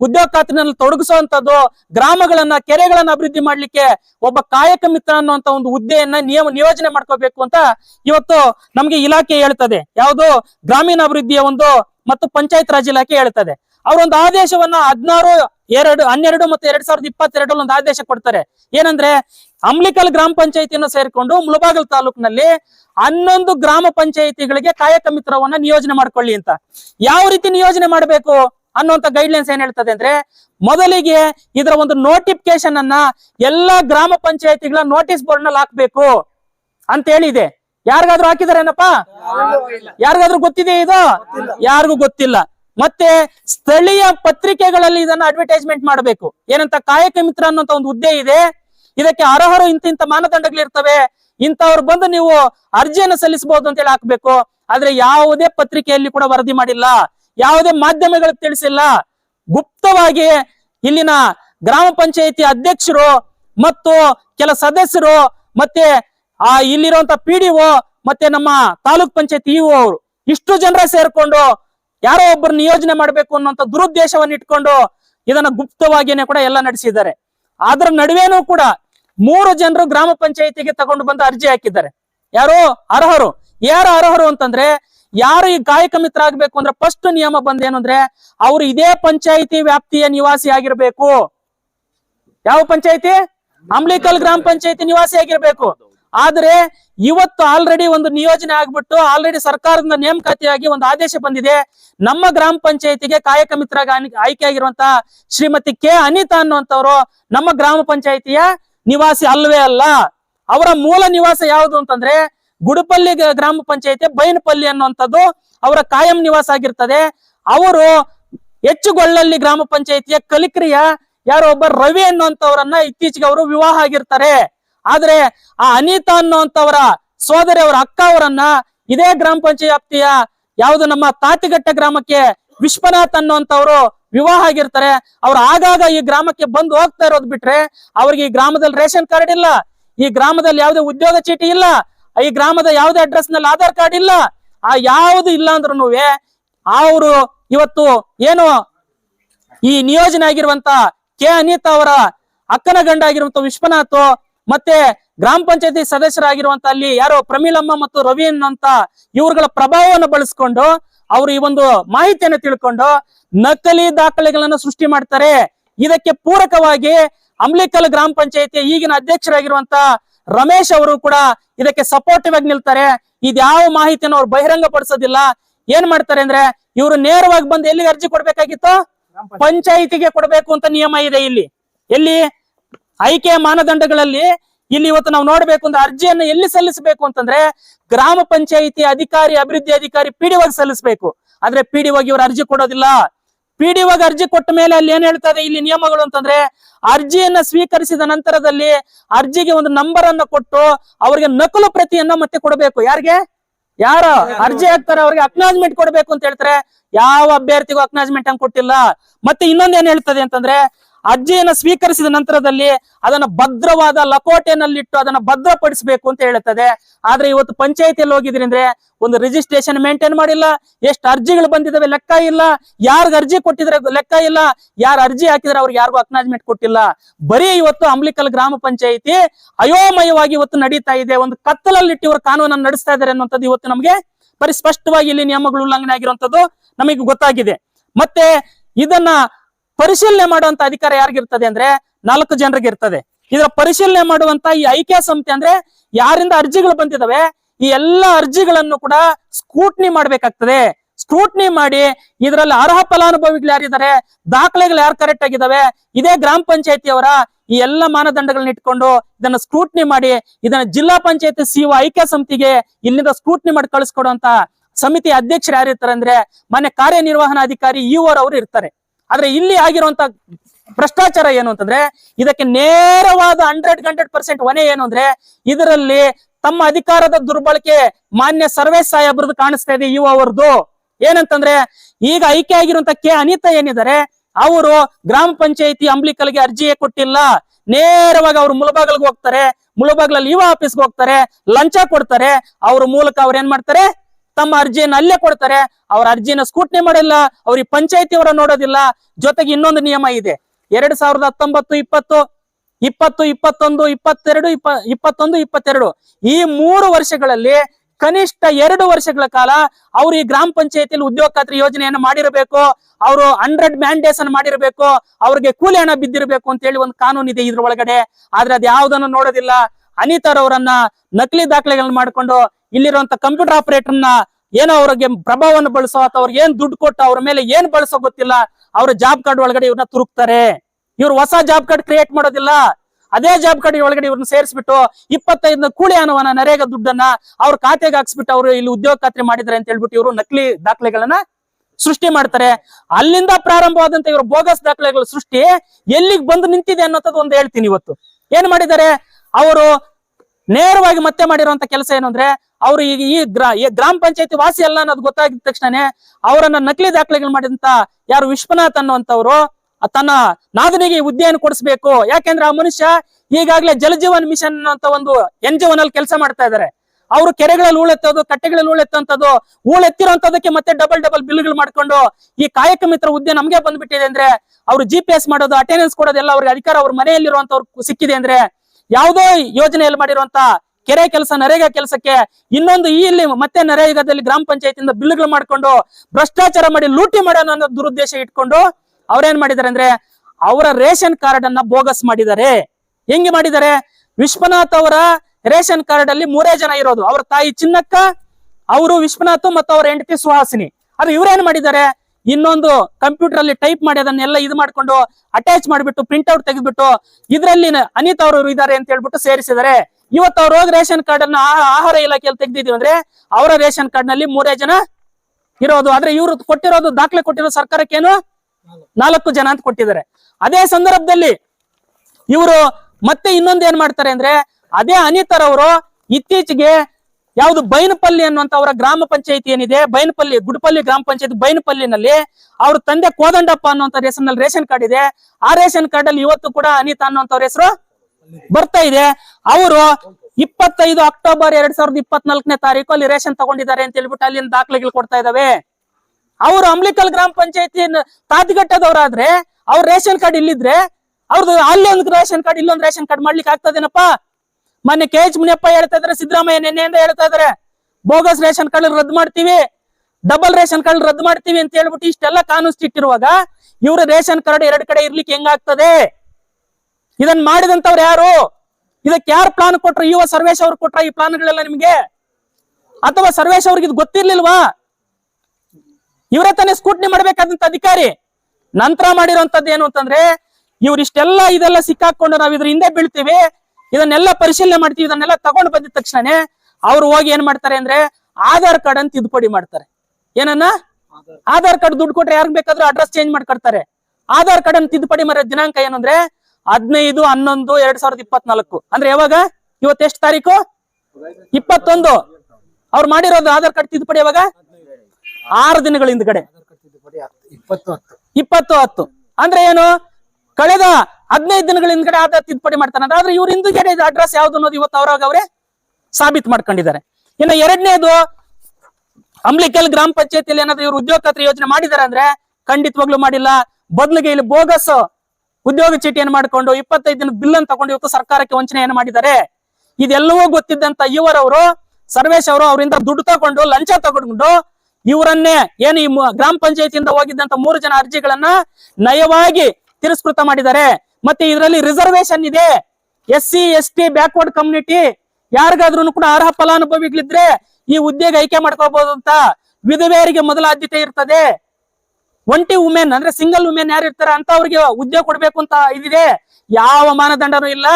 ಉದ್ಯೋಗ ಖಾತ್ರಿನಲ್ಲಿ ತೊಡಗಿಸುವಂತದ್ದು ಗ್ರಾಮಗಳನ್ನ, ಕೆರೆಗಳನ್ನ ಅಭಿವೃದ್ಧಿ ಮಾಡ್ಲಿಕ್ಕೆ ಒಬ್ಬ ಕಾಯಕ ಮಿತ್ರ ಅನ್ನುವಂತ ಒಂದು ಹುದ್ದೆಯನ್ನ ನಿಯಮ, ನಿಯೋಜನೆ ಮಾಡ್ಕೋಬೇಕು ಅಂತ ಇವತ್ತು ನಮ್ಗೆ ಇಲಾಖೆ ಹೇಳ್ತದೆ. ಯಾವುದು? ಗ್ರಾಮೀಣ ಅಭಿವೃದ್ಧಿಯ ಒಂದು ಮತ್ತು ಪಂಚಾಯತ್ ರಾಜ್ ಇಲಾಖೆ ಹೇಳ್ತದೆ. ಅವರೊಂದು ಆದೇಶವನ್ನ ಹದಿನಾರು, ಎರಡು, ಹನ್ನೆರಡು ಮತ್ತು ಎರಡ್ ಸಾವಿರದ ಇಪ್ಪತ್ತೆರಡರಲ್ಲಿ ಒಂದು ಆದೇಶ ಕೊಡ್ತಾರೆ. ಏನಂದ್ರೆ ಅಂಬ್ಲಿಕಲ್ ಗ್ರಾಮ ಪಂಚಾಯತಿಯನ್ನು ಸೇರಿಕೊಂಡು ಮುಳಬಾಗಲ್ ತಾಲೂಕಿನಲ್ಲಿ ಹನ್ನೊಂದು ಗ್ರಾಮ ಪಂಚಾಯತಿಗಳಿಗೆ ಕಾಯಕ ಮಿತ್ರವನ್ನ ನಿಯೋಜನೆ ಮಾಡ್ಕೊಳ್ಳಿ ಅಂತ. ಯಾವ ರೀತಿ ನಿಯೋಜನೆ ಮಾಡಬೇಕು ಅನ್ನುವಂತ ಗೈಡ್ಲೈನ್ಸ್ ಏನ್ ಹೇಳ್ತದೆ ಅಂದ್ರೆ ಮೊದಲಿಗೆ ಇದರ ಒಂದು ನೋಟಿಫಿಕೇಶನ್ ಅನ್ನ ಎಲ್ಲಾ ಗ್ರಾಮ ಪಂಚಾಯತಿಗಳ ನೋಟಿಸ್ ಬೋರ್ಡ್ನಲ್ಲಿ ಹಾಕ್ಬೇಕು ಅಂತ ಹೇಳಿದೆ. ಯಾರಿಗಾದ್ರೂ ಹಾಕಿದಾರೇನಪ್ಪ? ಯಾರಿಗಾದ್ರೂ ಗೊತ್ತಿದೆ ಇದು? ಯಾರಿಗೂ ಗೊತ್ತಿಲ್ಲ. ಮತ್ತೆ ಸ್ಥಳೀಯ ಪತ್ರಿಕೆಗಳಲ್ಲಿ ಇದನ್ನ ಅಡ್ವರ್ಟೈಸ್ಮೆಂಟ್ ಮಾಡಬೇಕು. ಏನಂತ ಕಾಯಕ ಮಿತ್ರ ಅನ್ನೋಂತ ಒಂದು ಹುದ್ದೆ ಇದೆ. ಇದಕ್ಕೆ ಅರ್ಹರು ಇಂತ ಇಂತ ಮಾನದಂಡಗಳಿರ್ತವೆ ಇಂಥವ್ರು ಬಂದು ನೀವು ಅರ್ಜಿಯನ್ನು ಸಲ್ಲಿಸಬಹುದು ಅಂತ ಹೇಳಿ ಹಾಕ್ಬೇಕು. ಆದ್ರೆ ಯಾವುದೇ ಪತ್ರಿಕೆಯಲ್ಲಿ ಕೂಡ ವರದಿ ಮಾಡಿಲ್ಲ. ಯಾವುದೇ ಮಾಧ್ಯಮಗಳು ತಿಳಿಸಿಲ್ಲ. ಗುಪ್ತವಾಗಿ ಇಲ್ಲಿನ ಗ್ರಾಮ ಪಂಚಾಯತಿ ಅಧ್ಯಕ್ಷರು ಮತ್ತು ಕೆಲ ಸದಸ್ಯರು ಮತ್ತೆ ಆ ಇಲ್ಲಿರುವಂತ ಪಿ ಡಿ ಒ ಮತ್ತೆ ನಮ್ಮ ತಾಲೂಕ್ ಪಂಚಾಯತ್ ಇಒ ಅವರು ಇಷ್ಟು ಜನರ ಸೇರ್ಕೊಂಡು ಯಾರೋ ಒಬ್ಬರು ನಿಯೋಜನೆ ಮಾಡಬೇಕು ಅನ್ನುವಂತ ದುರುದ್ದೇಶವನ್ನು ಇಟ್ಕೊಂಡು ಇದನ್ನ ಗುಪ್ತವಾಗಿಯೇ ಕೂಡ ಎಲ್ಲ ನಡೆಸಿದ್ದಾರೆ. ಅದರ ನಡುವೆನೂ ಕೂಡ ಮೂರು ಜನರು ಗ್ರಾಮ ಪಂಚಾಯಿತಿಗೆ ತಗೊಂಡು ಬಂದು ಅರ್ಜಿ ಹಾಕಿದ್ದಾರೆ. ಯಾರು ಅರ್ಹರು ಯಾರು ಅರ್ಹರು ಅಂತಂದ್ರೆ ಯಾರು ಈ ಕಾಯಕ ಮಿತ್ರ ಆಗ್ಬೇಕು ಅಂದ್ರೆ ಫಸ್ಟ್ ನಿಯಮ ಬಂದೇನಂದ್ರೆ ಅವರು ಇದೇ ಪಂಚಾಯಿತಿ ವ್ಯಾಪ್ತಿಯ ನಿವಾಸಿ ಆಗಿರ್ಬೇಕು. ಯಾವ ಪಂಚಾಯಿತಿ? ಅಂಬ್ಲಿಕಲ್ ಗ್ರಾಮ ಪಂಚಾಯಿತಿ ನಿವಾಸಿ ಆಗಿರ್ಬೇಕು. ಆದ್ರೆ ಇವತ್ತು ಆಲ್ರೆಡಿ ಒಂದು ನಿಯೋಜನೆ ಆಗ್ಬಿಟ್ಟು ಆಲ್ರೆಡಿ ಸರ್ಕಾರದಿಂದ ನೇಮಕಾತಿಯಾಗಿ ಒಂದು ಆದೇಶ ಬಂದಿದೆ. ನಮ್ಮ ಗ್ರಾಮ ಪಂಚಾಯಿತಿಗೆ ಕಾಯಕ ಮಿತ್ರ ಆಯ್ಕೆ ಆಗಿರುವಂತಹ ಶ್ರೀಮತಿ ಕೆ ಅನಿತಾ ಅನ್ನುವಂಥವ್ರು ನಮ್ಮ ಗ್ರಾಮ ಪಂಚಾಯತಿಯ ನಿವಾಸಿ ಅಲ್ವೇ ಅಲ್ಲ? ಅವರ ಮೂಲ ನಿವಾಸ ಯಾವುದು ಅಂತಂದ್ರೆ ಗುಡುಪಲ್ಲಿ ಗ್ರಾಮ ಪಂಚಾಯತಿ ಬೈನಪಲ್ಲಿ ಅನ್ನುವಂಥದ್ದು ಅವರ ಕಾಯಂ ನಿವಾಸ ಆಗಿರ್ತದೆ. ಅವರು ಹೆಚ್ಚುಗೊಳ್ಳಲ್ಲಿ ಗ್ರಾಮ ಪಂಚಾಯತಿಯ ಕಲಿಕ್ರಿಯ ಯಾರೋ ಒಬ್ಬ ರವಿ ಅನ್ನುವಂಥವ್ರನ್ನ ಇತ್ತೀಚೆಗೆ ಅವರು ವಿವಾಹ ಆಗಿರ್ತಾರೆ. ಆದ್ರೆ ಆ ಅನಿತಾ ಅನ್ನುವಂಥವರ ಸೋದರಿ ಅವರ ಅಕ್ಕ ಅವರನ್ನ ಇದೇ ಗ್ರಾಮ ಪಂಚಾಯತಿಯ ಯಾವುದು ನಮ್ಮ ತಾತಿಗಟ್ಟ ಗ್ರಾಮಕ್ಕೆ ವಿಶ್ವನಾಥ್ ಅನ್ನುವಂಥವ್ರು ವಿವಾಹ ಆಗಿರ್ತಾರೆ. ಅವ್ರು ಆಗಾಗ ಈ ಗ್ರಾಮಕ್ಕೆ ಬಂದು ಹೋಗ್ತಾ ಇರೋದು ಬಿಟ್ರೆ ಅವ್ರಿಗೆ ಈ ಗ್ರಾಮದಲ್ಲಿ ರೇಷನ್ ಕಾರ್ಡ್ ಇಲ್ಲ. ಈ ಗ್ರಾಮದಲ್ಲಿ ಯಾವುದೇ ಉದ್ಯೋಗ ಚೀಟಿ ಇಲ್ಲ. ಈ ಗ್ರಾಮದ ಯಾವುದೇ ಅಡ್ರೆಸ್ನಲ್ಲಿ ಆಧಾರ್ ಕಾರ್ಡ್ ಇಲ್ಲ. ಆ ಯಾವುದು ಇಲ್ಲ ಅಂದ್ರೂ ಅವರು ಇವತ್ತು ಏನು ಈ ನಿಯೋಜನೆ ಆಗಿರುವಂತ ಕೆ ಅನಿತಾ ಅವರ ಅಕ್ಕನ ಗಂಡ ಆಗಿರುವಂತ ವಿಶ್ವನಾಥ್ ಮತ್ತೆ ಗ್ರಾಮ ಪಂಚಾಯತಿ ಸದಸ್ಯರಾಗಿರುವಂತ ಅಲ್ಲಿ ಯಾರೋ ಪ್ರಮೀಳಮ್ಮ ಮತ್ತು ರವಿ ಅನ್ನುವಂತ ಇವ್ರುಗಳ ಪ್ರಭಾವವನ್ನು ಬಳಸ್ಕೊಂಡು ಅವರು ಈ ಒಂದು ಮಾಹಿತಿಯನ್ನು ತಿಳ್ಕೊಂಡು ನಕಲಿ ದಾಖಲೆಗಳನ್ನು ಸೃಷ್ಟಿ ಮಾಡ್ತಾರೆ. ಇದಕ್ಕೆ ಪೂರಕವಾಗಿ ಅಂಬ್ಲಿಕಲ್ ಗ್ರಾಮ ಪಂಚಾಯತಿ ಈಗಿನ ಅಧ್ಯಕ್ಷರಾಗಿರುವಂತ ರಮೇಶ್ ಅವರು ಕೂಡ ಇದಕ್ಕೆ ಸಪೋರ್ಟಿವ್ ಆಗಿ ನಿಲ್ತಾರೆ. ಇದ್ಯಾವ ಮಾಹಿತಿಯನ್ನು ಅವ್ರು ಬಹಿರಂಗ ಪಡಿಸೋದಿಲ್ಲ ಏನ್ ಮಾಡ್ತಾರೆ ಅಂದ್ರೆ ಇವರು ನೇರವಾಗಿ ಬಂದು ಎಲ್ಲಿ ಅರ್ಜಿ ಕೊಡ್ಬೇಕಾಗಿತ್ತು? ಪಂಚಾಯಿತಿಗೆ ಕೊಡಬೇಕು ಅಂತ ನಿಯಮ ಇದೆ ಇಲ್ಲಿ. ಎಲ್ಲಿ? ಆಯ್ಕೆ ಮಾನದಂಡಗಳಲ್ಲಿ ಇಲ್ಲಿ ಇವತ್ತು ನಾವು ನೋಡ್ಬೇಕು ಅಂದ್ರೆ ಅರ್ಜಿಯನ್ನು ಎಲ್ಲಿ ಸಲ್ಲಿಸಬೇಕು ಅಂತಂದ್ರೆ ಗ್ರಾಮ ಪಂಚಾಯಿತಿ ಅಧಿಕಾರಿ, ಅಭಿವೃದ್ಧಿ ಅಧಿಕಾರಿ ಪಿಡಿಒಗೆ ಸಲ್ಲಿಸಬೇಕು. ಆದ್ರೆ ಪಿಡಿಒಗೆ ಇವರು ಅರ್ಜಿ ಕೊಡೋದಿಲ್ಲ. ಪಿಡಿಒಗೆ ಅರ್ಜಿ ಕೊಟ್ಟ ಮೇಲೆ ಅಲ್ಲಿ ಏನ್ ಹೇಳ್ತದೆ ಇಲ್ಲಿ ನಿಯಮಗಳು ಅಂತಂದ್ರೆ ಅರ್ಜಿಯನ್ನ ಸ್ವೀಕರಿಸಿದ ನಂತರದಲ್ಲಿ ಅರ್ಜಿಗೆ ಒಂದು ನಂಬರ್ ಅನ್ನ ಕೊಟ್ಟು ಅವರಿಗೆ ನಕಲು ಪ್ರತಿಯನ್ನ ಮತ್ತೆ ಕೊಡಬೇಕು. ಯಾರಿಗೆ? ಯಾರು? ಅರ್ಜಿ ಹಾಕ್ತಾರೆ, ಅವ್ರಿಗೆ ಅಕ್ನಾಜ್ಮೆಂಟ್ ಕೊಡ್ಬೇಕು ಅಂತ ಹೇಳ್ತಾರೆ. ಯಾವ ಅಭ್ಯರ್ಥಿಗೂ ಅಕ್ನಾಜ್ಮೆಂಟ್ ಹಂಗ್ ಕೊಟ್ಟಿಲ್ಲ. ಮತ್ತೆ ಇನ್ನೊಂದ್ ಏನ್ ಹೇಳ್ತದೆ ಅಂತಂದ್ರೆ ಅರ್ಜಿಯನ್ನ ಸ್ವೀಕರಿಸಿದ ನಂತರದಲ್ಲಿ ಅದನ್ನ ಭದ್ರವಾದ ಲಕೋಟೆನಲ್ಲಿಟ್ಟು ಅದನ್ನ ಭದ್ರಪಡಿಸಬೇಕು ಅಂತ ಹೇಳುತ್ತದೆ. ಆದ್ರೆ ಇವತ್ತು ಪಂಚಾಯತಿಯಲ್ಲಿ ಹೋಗಿದ್ರಿ ಅಂದ್ರೆ ಒಂದು ರಿಜಿಸ್ಟ್ರೇಷನ್ ಮೇಂಟೈನ್ ಮಾಡಿಲ್ಲ, ಎಷ್ಟು ಅರ್ಜಿಗಳು ಬಂದಿದಾವೆ ಲೆಕ್ಕ ಇಲ್ಲ, ಯಾರ್ಗ್ ಅರ್ಜಿ ಕೊಟ್ಟಿದ್ರೆ ಲೆಕ್ಕ ಇಲ್ಲ, ಯಾರು ಅರ್ಜಿ ಹಾಕಿದ್ರೆ ಅವ್ರಿಗೆ ಯಾರಿಗೂ ಅಕ್ನಾಜ್ಮೆಂಟ್ ಕೊಟ್ಟಿಲ್ಲ. ಬರೀ ಇವತ್ತು ಅಂಬ್ಲಿಕಲ್ ಗ್ರಾಮ ಪಂಚಾಯಿತಿ ಅಯೋಮಯವಾಗಿ ಇವತ್ತು ನಡೀತಾ ಇದೆ. ಒಂದು ಕತ್ತಲಲ್ಲಿಟ್ಟು ಇವರು ಕಾನೂನನ್ನು ನಡೆಸ್ತಾ ಇದ್ದಾರೆ ಅನ್ನುವಂಥದ್ದು ಇವತ್ತು ನಮಗೆ ಪರಿಸ್ಪಷ್ಟವಾಗಿ ಇಲ್ಲಿ ನಿಯಮಗಳು ಉಲ್ಲಂಘನೆ ಆಗಿರುವಂತದ್ದು ನಮಗೆ ಗೊತ್ತಾಗಿದೆ. ಮತ್ತೆ ಇದನ್ನ ಪರಿಶೀಲನೆ ಮಾಡುವಂತ ಅಧಿಕಾರ ಯಾರಿಗಿರ್ತದೆ ಅಂದ್ರೆ ನಾಲ್ಕು ಜನರಿಗೆ ಇರ್ತದೆ. ಇದರ ಪರಿಶೀಲನೆ ಮಾಡುವಂತ ಈ ಐಕ್ಯ ಸಮಿತಿ ಅಂದ್ರೆ ಯಾರಿಂದ ಅರ್ಜಿಗಳು ಬಂದಿದಾವೆ, ಈ ಎಲ್ಲಾ ಅರ್ಜಿಗಳನ್ನು ಕೂಡ ಸ್ಕ್ರೂಟ್ನಿ ಮಾಡ್ಬೇಕಾಗ್ತದೆ. ಸ್ಕ್ರೂಟ್ನಿ ಮಾಡಿ ಇದರಲ್ಲಿ ಅರ್ಹ ಫಲಾನುಭವಿಗಳು ಯಾರಿದ್ದಾರೆ, ದಾಖಲೆಗಳು ಯಾರು ಕರೆಕ್ಟ್ ಆಗಿದಾವೆ, ಇದೇ ಗ್ರಾಮ ಪಂಚಾಯತಿಯವರ ಈ ಎಲ್ಲ ಮಾನದಂಡಗಳನ್ನ ಇಟ್ಕೊಂಡು ಇದನ್ನ ಸ್ಕ್ರೂಟ್ನಿ ಮಾಡಿ ಇದನ್ನ ಜಿಲ್ಲಾ ಪಂಚಾಯತಿ ಸಿಒ ಐಕ್ಯ ಸಮಿತಿಗೆ ಇಲ್ಲಿಂದ ಸ್ಕ್ರೂಟ್ನಿ ಮಾಡಿ ಕಳಿಸ್ಕೊಡುವಂತ ಸಮಿತಿ ಅಧ್ಯಕ್ಷರು ಯಾರಿರ್ತಾರೆ ಅಂದ್ರೆ ಮನೆ ಕಾರ್ಯನಿರ್ವಹಣಾಧಿಕಾರಿ ಇಒರ್ ಅವರು ಇರ್ತಾರೆ. ಆದ್ರೆ ಇಲ್ಲಿ ಆಗಿರುವಂತ ಭ್ರಷ್ಟಾಚಾರ ಏನು ಅಂತಂದ್ರೆ, ಇದಕ್ಕೆ ನೇರವಾದ ಹಂಡ್ರೆಡ್ ಹಂಡ್ರೆಡ್ ಪರ್ಸೆಂಟ್ ಹೊಣೆ ಏನು ಅಂದ್ರೆ, ಇದರಲ್ಲಿ ತಮ್ಮ ಅಧಿಕಾರದ ದುರ್ಬಳಕೆ ಮಾನ್ಯ ಸರ್ವೇ ಸಾಹೇಬ್ರದ್ದು ಕಾಣಿಸ್ತಾ ಇದೆ, ಇವು ಅವರದು. ಏನಂತಂದ್ರೆ, ಈಗ ಆಯ್ಕೆ ಆಗಿರುವಂತ ಕೆ ಅನಿತಾ ಏನಿದ್ದಾರೆ, ಅವರು ಗ್ರಾಮ ಪಂಚಾಯಿತಿ ಅಂಬ್ಲಿಕಲ್ಗೆ ಅರ್ಜಿಯೇ ಕೊಟ್ಟಿಲ್ಲ. ನೇರವಾಗಿ ಅವ್ರು ಮುಳಬಾಗಲ್ಗೆ ಹೋಗ್ತಾರೆ, ಮುಳಬಾಗ್ಲಲ್ಲಿ ಇವ ಆಫೀಸ್ಗೆ ಹೋಗ್ತಾರೆ, ಲಂಚ ಕೊಡ್ತಾರೆ, ಅವ್ರ ಮೂಲಕ ಅವ್ರ ಏನ್ ಮಾಡ್ತಾರೆ ತಮ್ಮ ಅರ್ಜಿಯನ್ನು ಅಲ್ಲೇ ಕೊಡ್ತಾರೆ, ಅವ್ರ ಅರ್ಜಿನ ಸ್ಕೂಟ್ನಿ ಮಾಡಿಲ್ಲ ಅವ್ರಿಗೆ ಪಂಚಾಯತಿ ಅವರ ನೋಡೋದಿಲ್ಲ, ಜೊತೆಗೆ ಇನ್ನೊಂದು ನಿಯಮ ಇದೆ. ಎರಡ್ ಸಾವಿರದ ಹತ್ತೊಂಬತ್ತು, ಇಪ್ಪತ್ತು ಇಪ್ಪತ್ತು, ಇಪ್ಪತ್ತೊಂದು, ಇಪ್ಪತ್ತೆರಡು, ಇಪ್ಪ, ಇಪ್ಪತ್ತೊಂದು, ಇಪ್ಪತ್ತೆರಡು. ಈ ಮೂರು ವರ್ಷಗಳಲ್ಲಿ ಕನಿಷ್ಠ ಎರಡು ವರ್ಷಗಳ ಕಾಲ ಅವರು ಈ ಗ್ರಾಮ ಪಂಚಾಯತಿಯಲ್ಲಿ ಉದ್ಯೋಗ ಖಾತ್ರಿ ಯೋಜನೆಯನ್ನು ಮಾಡಿರಬೇಕು, ಅವರು ಹಂಡ್ರೆಡ್ ಮ್ಯಾಂಡೇಸ್ ಅನ್ನು ಮಾಡಿರಬೇಕು, ಅವ್ರಿಗೆ ಕೂಲಿ ಹಣ ಬಿದ್ದಿರಬೇಕು ಅಂತ ಹೇಳಿ ಒಂದು ಕಾನೂನು ಇದೆ ಇದ್ರ ಒಳಗಡೆ. ಆದ್ರೆ ಅದ್ ಯಾವ್ದನ್ನು ನೋಡೋದಿಲ್ಲ. ಅನಿತಾರವರನ್ನ ನಕಲಿ ದಾಖಲೆಗಳನ್ನ ಮಾಡ್ಕೊಂಡು ಇಲ್ಲಿರುವಂತ ಕಂಪ್ಯೂಟರ್ ಆಪರೇಟರ್ನ ಏನೋ ಅವ್ರಿಗೆ ಪ್ರಭಾವವನ್ನು ಬಳಸೋ ಅಥವಾ ಅವ್ರಿಗೆ ಏನ್ ದುಡ್ಡು ಕೊಟ್ಟು ಅವ್ರ ಮೇಲೆ ಏನ್ ಬಳಸೋ ಗೊತ್ತಿಲ್ಲ, ಅವ್ರ ಜಾಬ್ ಕಾರ್ಡ್ ಒಳಗಡೆ ಇವ್ರನ್ನ ತುರುಕ್ತಾರೆ. ಇವ್ರು ಹೊಸ ಜಾಬ್ ಕಾರ್ಡ್ ಕ್ರಿಯೇಟ್ ಮಾಡೋದಿಲ್ಲ. ಅದೇ ಜಾಬ್ ಕಾರ್ಡ್ ಒಳಗಡೆ ಇವ್ರನ್ನ ಸೇರಿಸ್ಬಿಟ್ಟು ಇಪ್ಪತ್ತೈದು ಕೂಲಿ ಅನ್ನುವನ ನರೇಗಾ ದುಡ್ಡನ್ನ ಅವ್ರ ಖಾತೆಗೆ ಹಾಕ್ಸ್ಬಿಟ್ಟು ಅವರು ಇಲ್ಲಿ ಉದ್ಯೋಗ ಖಾತ್ರಿ ಮಾಡಿದ್ರೆ ಅಂತ ಹೇಳ್ಬಿಟ್ಟು ಇವರು ನಕಲಿ ದಾಖಲೆಗಳನ್ನ ಸೃಷ್ಟಿ ಮಾಡ್ತಾರೆ. ಅಲ್ಲಿಂದ ಪ್ರಾರಂಭವಾದಂತ ಇವರು ಬೋಗಸ್ ದಾಖಲೆಗಳ ಸೃಷ್ಟಿ ಎಲ್ಲಿಗೆ ಬಂದು ನಿಂತಿದೆ ಅನ್ನೋದು ಒಂದು ಹೇಳ್ತೀನಿ ಇವತ್ತು. ಏನ್ ಮಾಡಿದ್ದಾರೆ? ಅವರು ನೇರವಾಗಿ ಮತ್ತೆ ಮಾಡಿರುವಂತ ಕೆಲಸ ಏನು ಅಂದ್ರೆ, ಅವರು ಈಗ ಈ ಗ್ರಾ, ಈ ಗ್ರಾಮ ಪಂಚಾಯತಿ ವಾಸಿ ಅಲ್ಲ ಅನ್ನೋದು ಗೊತ್ತಾಗಿದ ತಕ್ಷಣನೇ ಅವರನ್ನ ನಕಲಿ ದಾಖಲೆಗಳು ಮಾಡಿದಂತ ಯಾರು ವಿಶ್ವನಾಥ್ ಅನ್ನುವಂಥವ್ರು ತನ್ನ ನಾದನಿಗೆ ಹುದ್ದೆಯನ್ನು ಕೊಡಿಸ್ಬೇಕು. ಯಾಕೆಂದ್ರೆ ಆ ಮನುಷ್ಯ ಈಗಾಗಲೇ ಜಲಜೀವನ್ ಮಿಷನ್ ಅಂತ ಒಂದು ಎನ್ ಜಿ ಅಲ್ಲಿ ಕೆಲಸ ಮಾಡ್ತಾ ಇದ್ದಾರೆ. ಅವರು ಕೆರೆಗಳಲ್ಲಿ ಹೂಳೆತ್ತೋದು ಕಟ್ಟೆಗಳಲ್ಲಿ ಹೂಳೆತ್ತಂತದ್ದು ಹೂಳೆತ್ತಿರೋಂಥದಕ್ಕೆ ಮತ್ತೆ ಡಬಲ್ ಡಬಲ್ ಬಿಲ್ಗಳು ಮಾಡ್ಕೊಂಡು ಈ ಕಾಯಕ ಮಿತ್ರ ಹುದ್ದೆ ನಮ್ಗೆ ಬಂದ್ಬಿಟ್ಟಿದೆ ಅಂದ್ರೆ, ಅವ್ರು ಜಿ ಪಿ ಎಸ್ ಮಾಡೋದು ಅಟೆಂಡೆನ್ಸ್ ಕೊಡೋದೆಲ್ಲ ಅವ್ರಿಗೆ ಅಧಿಕಾರ ಅವ್ರ ಮನೆಯಲ್ಲಿರುವಂತವ್ರು ಸಿಕ್ಕಿದೆ ಅಂದ್ರೆ ಯಾವುದೋ ಯೋಜನೆಯಲ್ಲಿ ಮಾಡಿರುವಂತ ಕೆರೆ ಕೆಲಸ, ನರೇಗಾ ಕೆಲಸಕ್ಕೆ ಇನ್ನೊಂದು ಈ ಇಲ್ಲಿ ಮತ್ತೆ ನರೇಗಾದಲ್ಲಿ ಗ್ರಾಮ ಪಂಚಾಯತಿಯಿಂದ ಬಿಲ್ಗಳು ಮಾಡ್ಕೊಂಡು ಭ್ರಷ್ಟಾಚಾರ ಮಾಡಿ ಲೂಟಿ ಮಾಡೋಣ ಅನ್ನೋ ದುರುದ್ದೇಶ ಇಟ್ಕೊಂಡು ಅವ್ರೇನ್ ಮಾಡಿದ್ದಾರೆ ಅಂದ್ರೆ ಅವರ ರೇಷನ್ ಕಾರ್ಡ್ ಅನ್ನ ಬೋಗಸ್ ಮಾಡಿದ್ದಾರೆ. ಹೆಂಗೆ ಮಾಡಿದ್ದಾರೆ? ವಿಶ್ವನಾಥ್ ಅವರ ರೇಷನ್ ಕಾರ್ಡ್ ಅಲ್ಲಿ ಮೂರೇ ಜನ ಇರೋದು. ಅವ್ರ ತಾಯಿ ಚಿನ್ನಕ್ಕ, ಅವರು ವಿಶ್ವನಾಥ್ ಮತ್ತು ಅವ್ರ ಹೆಂಡತಿ ಸುಹಾಸಿನಿ. ಅದು ಇವ್ರೇನ್ ಮಾಡಿದ್ದಾರೆ? ಇನ್ನೊಂದು ಕಂಪ್ಯೂಟರ್ ಅಲ್ಲಿ ಟೈಪ್ ಮಾಡಿ ಅದನ್ನೆಲ್ಲ ಇದು ಮಾಡ್ಕೊಂಡು ಅಟ್ಯಾಚ್ ಮಾಡಿಬಿಟ್ಟು ಪ್ರಿಂಟ್ ಔಟ್ ತೆಗೆದ್ಬಿಟ್ಟು ಇದರಲ್ಲಿ ಅನಿತಾ ಅವರು ಇದ್ದಾರೆ ಅಂತ ಹೇಳ್ಬಿಟ್ಟು ಸೇರಿಸಿದ್ದಾರೆ. ಇವತ್ತು ಅವ್ರು ಹೋಗಿ ರೇಷನ್ ಕಾರ್ಡ್ ಅನ್ನ ಆಹಾ- ಆಹಾರ ಇಲಾಖೆಯಲ್ಲಿ ತೆಗ್ದಿದೀವಿ ಅಂದ್ರೆ ಅವರ ರೇಷನ್ ಕಾರ್ಡ್ನಲ್ಲಿ ಮೂರೇ ಜನ ಇರೋದು. ಆದ್ರೆ ಇವರು ಕೊಟ್ಟಿರೋದು, ದಾಖಲೆ ಕೊಟ್ಟಿರೋ ಸರ್ಕಾರಕ್ಕೇನು? ನಾಲ್ಕು ಜನ ಅಂತ ಕೊಟ್ಟಿದ್ದಾರೆ. ಅದೇ ಸಂದರ್ಭದಲ್ಲಿ ಇವರು ಮತ್ತೆ ಇನ್ನೊಂದು ಏನ್ ಮಾಡ್ತಾರೆ ಅಂದ್ರೆ, ಅದೇ ಅನಿತರವರು ಇತ್ತೀಚೆಗೆ ಯಾವ್ದು ಬೈನಪಲ್ಲಿ ಅನ್ನುವಂತ ಅವರ ಗ್ರಾಮ ಪಂಚಾಯತಿ ಏನಿದೆ? ಬೈನಪಲ್ಲಿ, ಗುಡಪಲ್ಲಿ ಗ್ರಾಮ ಪಂಚಾಯತ್ ಬೈನಪಲ್ಲಿನಲ್ಲಿ ಅವ್ರ ತಂದೆ ಕೋದಂಡಪ್ಪ ಅನ್ನುವಂತ ಹೆಸರಿನಲ್ಲಿ ರೇಷನ್ ಕಾರ್ಡ್ ಇದೆ. ಆ ರೇಷನ್ ಕಾರ್ಡ್ ಅಲ್ಲಿ ಇವತ್ತು ಕೂಡ ಅನಿತಾ ಅನ್ನುವಂತವ್ರ ಹೆಸರು ಬರ್ತಾ ಇದೆ. ಅವರು ಇಪ್ಪತ್ತೈದು ಅಕ್ಟೋಬರ್ ಎರಡ್ ಸಾವಿರದ ಇಪ್ಪತ್ನಾಲ್ಕನೇ ತಾರೀಕು ಅಲ್ಲಿ ರೇಷನ್ ತಗೊಂಡಿದ್ದಾರೆ ಅಂತ ಹೇಳ್ಬಿಟ್ಟು ಅಲ್ಲಿ ದಾಖಲೆಗಳು ಕೊಡ್ತಾ ಇದಾವೆ ಅವರು ಅಂಬ್ಲಿಕಲ್ ಗ್ರಾಮ ಪಂಚಾಯತಿ ತಾತಿಗಟ್ಟದವರಾದ್ರೆ ಅವ್ರ ರೇಷನ್ ಕಾರ್ಡ್ ಇಲ್ಲಿದ್ರೆ ಅವ್ರದ್ದು ಅಲ್ಲೊಂದು ರೇಷನ್ ಕಾರ್ಡ್, ಇಲ್ಲೊಂದು ರೇಷನ್ ಕಾರ್ಡ್ ಮಾಡ್ಲಿಕ್ಕೆ ಆಗ್ತದೇನಪ್ಪ? ಮೊನ್ನೆ ಕೆ ಎಚ್ ಮುನಿಯಪ್ಪ ಹೇಳ್ತಾ ಇದಾರೆ ಸಿದ್ದರಾಮಯ್ಯ ನಿನ್ನೆಯಿಂದ ಹೇಳ್ತಾ ಇದಾರೆ ಬೋಗಸ್ ರೇಷನ್ ಕಾರ್ಡ್ ರದ್ದು ಮಾಡ್ತೀವಿ, ಡಬಲ್ ರೇಷನ್ ಕಾರ್ಡ್ ರದ್ದು ಮಾಡ್ತೀವಿ ಅಂತ ಹೇಳ್ಬಿಟ್ಟು ಇಷ್ಟೆಲ್ಲ ಕಾನೂನು ಇಟ್ಟಿರುವಾಗ ಇವ್ರ ರೇಷನ್ ಕಾರ್ಡ್ ಎರಡ್ ಕಡೆ ಇರ್ಲಿಕ್ಕೆ ಹೆಂಗಾಗ್ತದೆ? ಇದನ್ನ ಮಾಡಿದಂತವ್ರು ಯಾರು? ಇದಕ್ಕೆ ಯಾರು ಪ್ಲಾನ್ ಕೊಟ್ರು? ಯುವ ಸರ್ವೇಶ್ ಅವ್ರು ಕೊಟ್ರ ಈ ಪ್ಲಾನ್ಗಳೆಲ್ಲ ನಿಮ್ಗೆ? ಅಥವಾ ಸರ್ವೇಶ್ ಅವ್ರಿಗೆ ಇದು ಗೊತ್ತಿರ್ಲಿಲ್ವಾ? ಇವರೇ ತಾನೇ ಸ್ಕೂಟ್ನಿ ಮಾಡ್ಬೇಕಾದಂತ ಅಧಿಕಾರಿ. ನಂತರ ಮಾಡಿರುವಂತದ್ದು ಏನು ಅಂತಂದ್ರೆ, ಇವ್ರಿಷ್ಟೆಲ್ಲ ಇದೆಲ್ಲ ಸಿಕ್ಕಾಕೊಂಡು ನಾವ್ ಇದ್ರ ಹಿಂದೆ ಬೀಳ್ತೀವಿ. ಇದನ್ನೆಲ್ಲ ಪರಿಶೀಲನೆ ಮಾಡ್ತೀವಿ ಇದನ್ನೆಲ್ಲ ತಗೊಂಡು ಬಂದಿದ ತಕ್ಷಣನೇ ಅವ್ರು ಹೋಗಿ ಏನ್ ಮಾಡ್ತಾರೆ ಅಂದ್ರೆ ಆಧಾರ್ ಕಾರ್ಡ್ ಅಂತ ತಿದ್ದುಪಡಿ ಮಾಡ್ತಾರೆ. ಏನನ್ನ? ಆಧಾರ್ ಕಾರ್ಡ್ ದುಡ್ಡು ಕೊಟ್ರೆ ಯಾರು ಬೇಕಾದ್ರೂ ಅಡ್ರೆಸ್ ಚೇಂಜ್ ಮಾಡ್ಕೊಡ್ತಾರೆ ಆಧಾರ್ ಕಾರ್ಡ್ ಅನ್ನು ತಿದ್ದುಪಡಿ ಮಾಡೋ ದಿನಾಂಕ ಏನಂದ್ರೆ ಹದಿನೈದು ಹನ್ನೊಂದು ಎರಡ್ ಸಾವಿರದ ಇಪ್ಪತ್ನಾಲ್ಕು. ಅಂದ್ರೆ ಯಾವಾಗ? ಇವತ್ತು ಎಷ್ಟು ತಾರೀಕು? ಇಪ್ಪತ್ತೊಂದು. ಅವ್ರು ಮಾಡಿರೋದು ಆಧಾರ್ ಕಾರ್ಡ್ ತಿದ್ದುಪಡಿ ಯಾವಾಗ? ಆರು ದಿನಗಳ ಹಿಂದ್ಗಡೆ.
ಇಪ್ಪತ್ತು ಹತ್ತು.
ಅಂದ್ರೆ ಏನು? ಕಳೆದ ಹದಿನೈದು ದಿನಗಳ ಹಿಂದ್ಗಡೆ ಆಧಾರ್ ತಿದ್ದುಪಡಿ ಮಾಡ್ತಾನೆ. ಆದ್ರೆ ಇವ್ರ ಹಿಂದ್ಗಡೆ ಅಡ್ರೆಸ್ ಯಾವ್ದು ಅನ್ನೋದು ಇವತ್ತು ಅವ್ರಾಗ ಅವರೇ ಸಾಬೀತು ಮಾಡ್ಕೊಂಡಿದ್ದಾರೆ. ಇನ್ನು ಎರಡನೇದು, ಅಂಬ್ಲಿಕಲ್ ಗ್ರಾಮ ಪಂಚಾಯತಿಯಲ್ಲಿ ಏನಾದ್ರು ಇವ್ರು ಉದ್ಯೋಗ ಖಾತ್ರಿ ಯೋಜನೆ ಮಾಡಿದಾರೆ ಅಂದ್ರೆ ಖಂಡಿತವಾಗ್ಲೂ ಮಾಡಿಲ್ಲ. ಬದಲಿಗೆ ಇಲ್ಲಿ ಬೋಗಸ್ ಉದ್ಯೋಗ ಚೀಟಿಯನ್ನು ಮಾಡ್ಕೊಂಡು ಇಪ್ಪತ್ತೈದು ದಿನ ಬಿಲ್ ಅನ್ನು ತಗೊಂಡು ಇವತ್ತು ಸರ್ಕಾರಕ್ಕೆ ವಂಚನೆ ಏನ್ ಮಾಡಿದ್ದಾರೆ? ಇದೆಲ್ಲವೂ ಗೊತ್ತಿದ್ದಂತ ಇವರವರು, ಸರ್ವೇಶ್ ಅವರು ಅವರಿಂದ ದುಡ್ಡು ತಗೊಂಡು ಲಂಚ ತಗೊಂಡು ಇವರನ್ನೇ ಏನು ಈ ಗ್ರಾಮ ಪಂಚಾಯತಿಯಿಂದ ಹೋಗಿದ್ದಂತ ಮೂರು ಜನ ಅರ್ಜಿಗಳನ್ನ ನಯವಾಗಿ ತಿರಸ್ಕೃತ ಮಾಡಿದ್ದಾರೆ. ಮತ್ತೆ ಇದರಲ್ಲಿ ರಿಸರ್ವೇಶನ್ ಇದೆ. S C S T backward community ಯಾರಿಗಾದ್ರೂ ಕೂಡ ಅರ್ಹ ಫಲಾನುಭವಿಗಳಿದ್ರೆ ಈ ಉದ್ಯೋಗ ಆಯ್ಕೆ ಮಾಡ್ಕೋಬಹುದು ಅಂತ ವಿಧವೆಯರಿಗೆ ಮೊದಲ ಆದ್ಯತೆ ಇರ್ತದೆ. ಒಂಟಿ ಉಮೆನ್ ಅಂದ್ರೆ ಸಿಂಗಲ್ ಉಮೆನ್ ಯಾರು ಇರ್ತಾರೆ ಅಂತ ಅವ್ರಿಗೆ ಉದ್ಯೋಗ ಕೊಡ್ಬೇಕು ಅಂತ ಇದಿದೆ. ಯಾವ ಮಾನದಂಡನೂ ಇಲ್ಲ.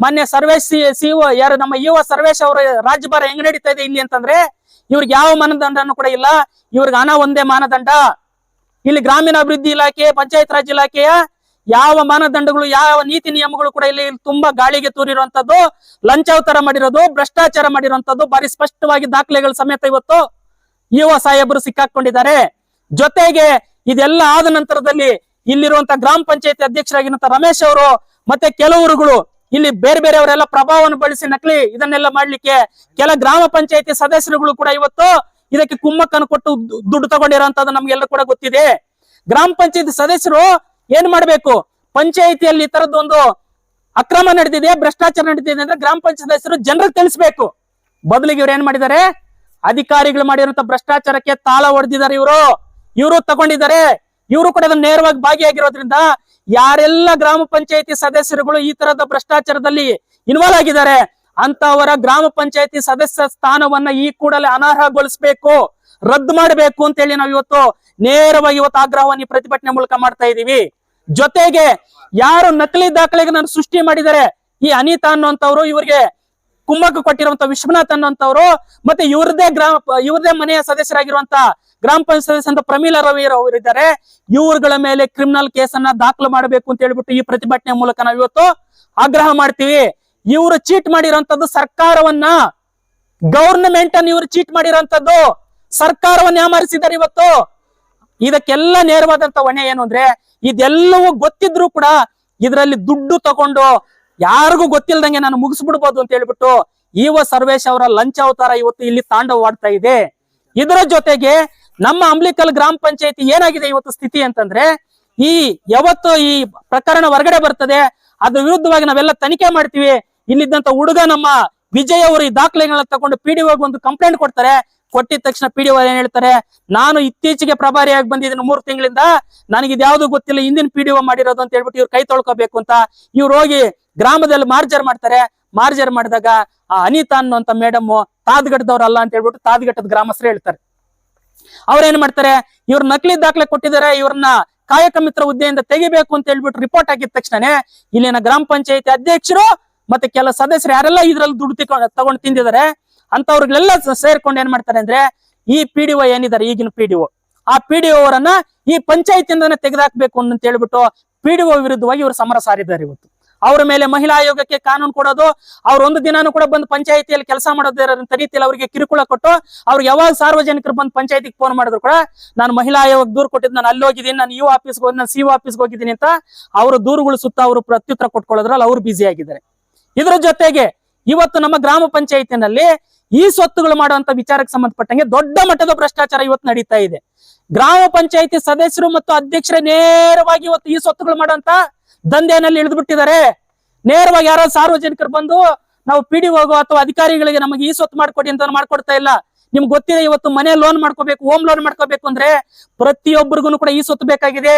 ಮೊನ್ನೆ ಸರ್ವೇಶ್ ಸಿಒ ಯಾರು ನಮ್ಮ ಯುವ ಸರ್ವೇಶ್ ಅವರ ರಾಜ್ಯಭಾರ ಹೆಂಗ್ ನಡೀತಾ ಇದೆ ಇಲ್ಲಿ ಅಂತಂದ್ರೆ, ಇವ್ರಿಗೆ ಯಾವ ಮಾನದಂಡನೂ ಕೂಡ ಇಲ್ಲ. ಇವ್ರಿಗೆ ಹಣ ಒಂದೇ ಮಾನದಂಡ. ಇಲ್ಲಿ ಗ್ರಾಮೀಣಾಭಿವೃದ್ಧಿ ಇಲಾಖೆ, ಪಂಚಾಯತ್ ರಾಜ್ ಇಲಾಖೆಯ ಯಾವ ಮಾನದಂಡಗಳು, ಯಾವ ನೀತಿ ನಿಯಮಗಳು ಕೂಡ ಇಲ್ಲಿ ತುಂಬಾ ಗಾಳಿಗೆ ತೂರಿರುವಂತದ್ದು ಲಂಚಾವತಾರ ಮಾಡಿರೋದು, ಭ್ರಷ್ಟಾಚಾರ ಮಾಡಿರುವಂತದ್ದು ಬಾರಿ ಸ್ಪಷ್ಟವಾಗಿ ದಾಖಲೆಗಳ ಸಮೇತ ಇವತ್ತು ಯುವ ಸಾಹೇಬರು ಸಿಕ್ಕಾಕೊಂಡಿದ್ದಾರೆ. ಜೊತೆಗೆ ಇದೆಲ್ಲ ಆದ ನಂತರದಲ್ಲಿ ಇಲ್ಲಿರುವಂತ ಗ್ರಾಮ ಪಂಚಾಯತಿ ಅಧ್ಯಕ್ಷರಾಗಿರುವಂತ ರಮೇಶ್ ಅವರು ಮತ್ತೆ ಕೆಲವರುಗಳು ಇಲ್ಲಿ ಬೇರೆ ಬೇರೆಯವರೆಲ್ಲ ಪ್ರಭಾವವನ್ನು ಬಳಸಿ ನಕಲಿ ಇದನ್ನೆಲ್ಲ ಮಾಡ್ಲಿಕ್ಕೆ ಕೆಲ ಗ್ರಾಮ ಪಂಚಾಯತಿ ಸದಸ್ಯರುಗಳು ಕೂಡ ಇವತ್ತು ಇದಕ್ಕೆ ಕುಮ್ಮಕ್ಕನ್ನು ಕೊಟ್ಟು ದುಡ್ಡು ತಗೊಂಡಿರೋ ನಮ್ಗೆಲ್ಲ ಕೂಡ ಗೊತ್ತಿದೆ. ಗ್ರಾಮ ಪಂಚಾಯತಿ ಸದಸ್ಯರು ಏನ್ ಮಾಡ್ಬೇಕು? ಪಂಚಾಯಿತಿಯಲ್ಲಿ ಈ ತರದೊಂದು ಅಕ್ರಮ ನಡೆದಿದೆ ಭ್ರಷ್ಟಾಚಾರ ನಡೆದಿದೆ ಅಂದ್ರೆ ಗ್ರಾಮ ಪಂಚಾಯತ್ ಸದಸ್ಯರು ಜನರಿಗೆ ತಿಳಿಸ್ಬೇಕು. ಬದಲಿಗೆ ಇವ್ರು ಏನ್ ಮಾಡಿದ್ದಾರೆ? ಅಧಿಕಾರಿಗಳು ಮಾಡಿರುವಂತ ಭ್ರಷ್ಟಾಚಾರಕ್ಕೆ ತಾಳ ಹೊಡೆದಿದ್ದಾರೆ ಇವರು. ಇವರು ತಗೊಂಡಿದ್ದಾರೆ. ಇವರು ಕೂಡ ಅದನ್ನ ನೇರವಾಗಿ ಭಾಗಿಯಾಗಿರೋದ್ರಿಂದ ಯಾರೆಲ್ಲ ಗ್ರಾಮ ಪಂಚಾಯತಿ ಸದಸ್ಯರುಗಳು ಈ ತರದ ಭ್ರಷ್ಟಾಚಾರದಲ್ಲಿ ಇನ್ವಾಲ್ವ್ ಆಗಿದ್ದಾರೆ ಅಂತವರ ಗ್ರಾಮ ಪಂಚಾಯತಿ ಸದಸ್ಯ ಸ್ಥಾನವನ್ನ ಈ ಕೂಡಲೇ ಅನರ್ಹಗೊಳಿಸಬೇಕು, ರದ್ದು ಮಾಡಬೇಕು ಅಂತ ಹೇಳಿ ನಾವು ಇವತ್ತು ನೇರವಾಗಿ ಇವತ್ತು ಆಗ್ರಹವನ್ನು ಪ್ರತಿಭಟನೆ ಮೂಲಕ ಮಾಡ್ತಾ ಇದೀವಿ. ಜೊತೆಗೆ ಯಾರು ನಕಲಿ ದಾಖಲೆಗಳನ್ನು ಸೃಷ್ಟಿ ಮಾಡಿದರೆ ಈ ಅನಿತಾ ಅನ್ನುವಂಥವ್ರು, ಇವರಿಗೆ ಕುಮ್ಮಕ್ಕು ಕೊಟ್ಟಿರುವಂತ ವಿಶ್ವನಾಥ್ ಅನ್ನುವಂಥವ್ರು, ಮತ್ತೆ ಇವ್ರದೇ ಗ್ರಾಮ ಇವ್ರದೇ ಮನೆಯ ಸದಸ್ಯರಾಗಿರುವಂತ ಗ್ರಾಮ ಪಂಚಾಯತ್ ಸದಸ್ಯ ಅಂತ ಪ್ರಮೀಲಾ ರವಿ ಅವರು ಇದ್ದಾರೆ. ಇವ್ರುಗಳ ಮೇಲೆ ಕ್ರಿಮಿನಲ್ ಕೇಸನ್ನ ದಾಖಲು ಮಾಡಬೇಕು ಅಂತ ಹೇಳ್ಬಿಟ್ಟು ಈ ಪ್ರತಿಭಟನೆ ಮೂಲಕ ನಾವು ಇವತ್ತು ಆಗ್ರಹ ಮಾಡ್ತೀವಿ. ಇವರು ಚೀಟ್ ಮಾಡಿರುವಂತದ್ದು ಸರ್ಕಾರವನ್ನ ಗವರ್ನಮೆಂಟ್ ಅನ್ನು ಇವರು ಚೀಟ್ ಮಾಡಿರುವಂತದ್ದು ಸರ್ಕಾರವನ್ನ ಯಾಮಾರಿಸಿದ್ದಾರೆ ಇವತ್ತು? ಇದಕ್ಕೆಲ್ಲ ನೇರವಾದಂತ ಹೊಣೆ ಏನು ಅಂದ್ರೆ ಇದೆಲ್ಲವೂ ಗೊತ್ತಿದ್ರು ಕೂಡ ಇದರಲ್ಲಿ ದುಡ್ಡು ತಗೊಂಡು ಯಾರಿಗೂ ಗೊತ್ತಿಲ್ದಂಗೆ ನಾನು ಮುಗಿಸ್ಬಿಡ್ಬೋದು ಅಂತ ಹೇಳ್ಬಿಟ್ಟು ಈವ ಸರ್ವೇಶ್ ಅವರ ಲಂಚ ಅವತಾರ ಇವತ್ತು ಇಲ್ಲಿ ತಾಂಡವಾಡ್ತಾ ಇದೆ. ಇದರ ಜೊತೆಗೆ ನಮ್ಮ ಅಂಬ್ಲಿಕಲ್ ಗ್ರಾಮ ಪಂಚಾಯತಿ ಏನಾಗಿದೆ ಇವತ್ತು ಸ್ಥಿತಿ ಅಂತಂದ್ರೆ ಈ ಯಾವತ್ತು ಈ ಪ್ರಕರಣ ಹೊರಗಡೆ ಬರ್ತದೆ, ಅದ್ರ ವಿರುದ್ಧವಾಗಿ ನಾವೆಲ್ಲ ತನಿಖೆ ಮಾಡ್ತೀವಿ. ಇಲ್ಲಿದ್ದಂತ ಹುಡುಗ ನಮ್ಮ ವಿಜಯ್ ಅವರು ಈ ದಾಖಲೆಗಳನ್ನ ತಗೊಂಡು ಪಿ ಒಂದು ಕಂಪ್ಲೇಂಟ್ ಕೊಡ್ತಾರೆ. ಕೊಟ್ಟಿದ ತಕ್ಷಣ ಪಿ ಡಿ ಏನ್ ಹೇಳ್ತಾರೆ, ನಾನು ಇತ್ತೀಚೆಗೆ ಪ್ರಭಾರಿಯಾಗಿ ಬಂದಿದ್ದೀನಿ ಮೂರು ತಿಂಗಳಿಂದ, ನನಗೆ ಇದ್ಯಾವುದು ಗೊತ್ತಿಲ್ಲ, ಹಿಂದಿನ ಪಿ ಡಿ ಮಾಡಿರೋದು ಅಂತ ಹೇಳ್ಬಿಟ್ಟು ಇವ್ರು ಕೈ ತೊಳ್ಕೋಬೇಕು ಅಂತ ಇವ್ರು ಹೋಗಿ ಗ್ರಾಮದಲ್ಲಿ ಮಾರ್ಜರ್ ಮಾಡ್ತಾರೆ. ಮಾರ್ಜರ್ ಮಾಡಿದಾಗ, ಆ ಅನಿತಾ ಅನ್ನುವಂತ ಮೇಡಮ್ ತಾದ್ಗಟ್ಟದವ್ರಲ್ಲ ಅಂತ ಹೇಳ್ಬಿಟ್ಟು ತಾದ್ಗಟ್ಟದ ಗ್ರಾಮಸ್ಥರು ಹೇಳ್ತಾರೆ. ಅವ್ರೇನ್ ಮಾಡ್ತಾರೆ, ಇವ್ರ ನಕಲಿ ದಾಖಲೆ ಕೊಟ್ಟಿದ್ದಾರೆ ಇವ್ರನ್ನ ಕಾಯಕ ಮಿತ್ರ ಹುದ್ದೆಯಿಂದ ತೆಗಿಬೇಕು ಅಂತ ಹೇಳ್ಬಿಟ್ಟು ರಿಪೋರ್ಟ್ ಹಾಕಿದ ತಕ್ಷಣನೇ ಇಲ್ಲಿನ ಗ್ರಾಮ ಪಂಚಾಯತಿ ಅಧ್ಯಕ್ಷರು ಮತ್ತೆ ಕೆಲ ಸದಸ್ಯರು ಯಾರೆಲ್ಲ ಇದ್ರಲ್ಲಿ ದುಡ್ಡು ತಗೊಂಡು ತಿಂದಿದ್ದಾರೆ ಅಂತವ್ರಿಗೆಲ್ಲ ಸೇರ್ಕೊಂಡು ಏನ್ ಮಾಡ್ತಾರೆ ಅಂದ್ರೆ ಈ ಪಿ ಡಿ ಏನಿದ್ದಾರೆ ಈಗಿನ ಪಿ ಡಿ ಆ ಪಿ ಡಿ ಅವರನ್ನ ಈ ಪಂಚಾಯತಿಯಿಂದನೇ ತೆಗೆದಾಕ್ಬೇಕು ಅಂತ ಹೇಳ್ಬಿಟ್ಟು ಪಿ ಡಿ ವಿರುದ್ಧವಾಗಿ ಇವರು ಸಮರ ಸಾರಿದ್ದಾರೆ ಇವತ್ತು. ಅವರ ಮೇಲೆ ಮಹಿಳಾ ಆಯೋಗಕ್ಕೆ ಕಾನೂನು ಕೊಡೋದು, ಅವ್ರ ಒಂದು ದಿನಾನು ಕೂಡ ಬಂದು ಪಂಚಾಯತಿಯಲ್ಲಿ ಕೆಲಸ ಮಾಡೋದೇ ರೀತಿಯಲ್ಲಿ ಅವರಿಗೆ ಕಿರುಕುಳ ಕೊಟ್ಟು ಅವ್ರು ಯಾವಾಗ ಸಾರ್ವಜನಿಕರು ಬಂದು ಪಂಚಾಯತಿಗೆ ಫೋನ್ ಮಾಡಿದ್ರು ಕೂಡ ನಾನು ಮಹಿಳಾ ಆಯೋಗ ದೂರ ಕೊಟ್ಟಿದ್ದು, ನಾನು ಅಲ್ಲಿ ಹೋಗಿದ್ದೀನಿ, ನಾನು ಯು ಆಫೀಸ್ಗೆ ಹೋಗಿ, ನಾನು ಸಿ ಆಫೀಸ್ಗೆ ಹೋಗಿದ್ದೀನಿ ಅಂತ ಅವರು ದೂರುಗಳು ಸುತ್ತ ಅವರು ಪ್ರತ್ಯುತ್ತರ ಕೊಟ್ಕೊಳ್ಳೋದ್ರಲ್ಲಿ ಅವ್ರು ಬ್ಯುಸಿ ಆಗಿದ್ದಾರೆ. ಇದರ ಜೊತೆಗೆ ಇವತ್ತು ನಮ್ಮ ಗ್ರಾಮ ಪಂಚಾಯತಿನಲ್ಲಿ ಈ ಸ್ವತ್ತುಗಳು ಮಾಡುವಂತ ವಿಚಾರಕ್ಕೆ ಸಂಬಂಧಪಟ್ಟಂಗೆ ದೊಡ್ಡ ಮಟ್ಟದ ಭ್ರಷ್ಟಾಚಾರ ಇವತ್ತು ನಡೀತಾ ಇದೆ. ಗ್ರಾಮ ಪಂಚಾಯತಿ ಸದಸ್ಯರು ಮತ್ತು ಅಧ್ಯಕ್ಷರೇ ನೇರವಾಗಿ ಇವತ್ತು ಈ ಸ್ವತ್ತುಗಳು ಮಾಡುವಂತ ದಂಧೆಯಲ್ಲಿ ಇಳಿದು ಬಿಟ್ಟಿದ್ದಾರೆ ನೇರವಾಗಿ ಯಾರೋ ಸಾರ್ವಜನಿಕರು ಬಂದು ನಾವು ಪಿ ಡಿ ಹೋಗೋ ಅಥವಾ ಅಧಿಕಾರಿಗಳಿಗೆ ನಮಗೆ ಈ ಸ್ವತ್ತು ಮಾಡ್ಕೊಡಿ ಅಂತ ಮಾಡ್ಕೊಡ್ತಾ ಇಲ್ಲ. ನಿಮ್ಗೆ ಗೊತ್ತಿದೆ ಇವತ್ತು ಮನೆ ಲೋನ್ ಮಾಡ್ಕೋಬೇಕು ಹೋಮ್ ಲೋನ್ ಮಾಡ್ಕೋಬೇಕು ಅಂದ್ರೆ ಪ್ರತಿಯೊಬ್ಬರಿಗೂ ಕೂಡ ಈ ಸ್ವತ್ತು ಬೇಕಾಗಿದೆ.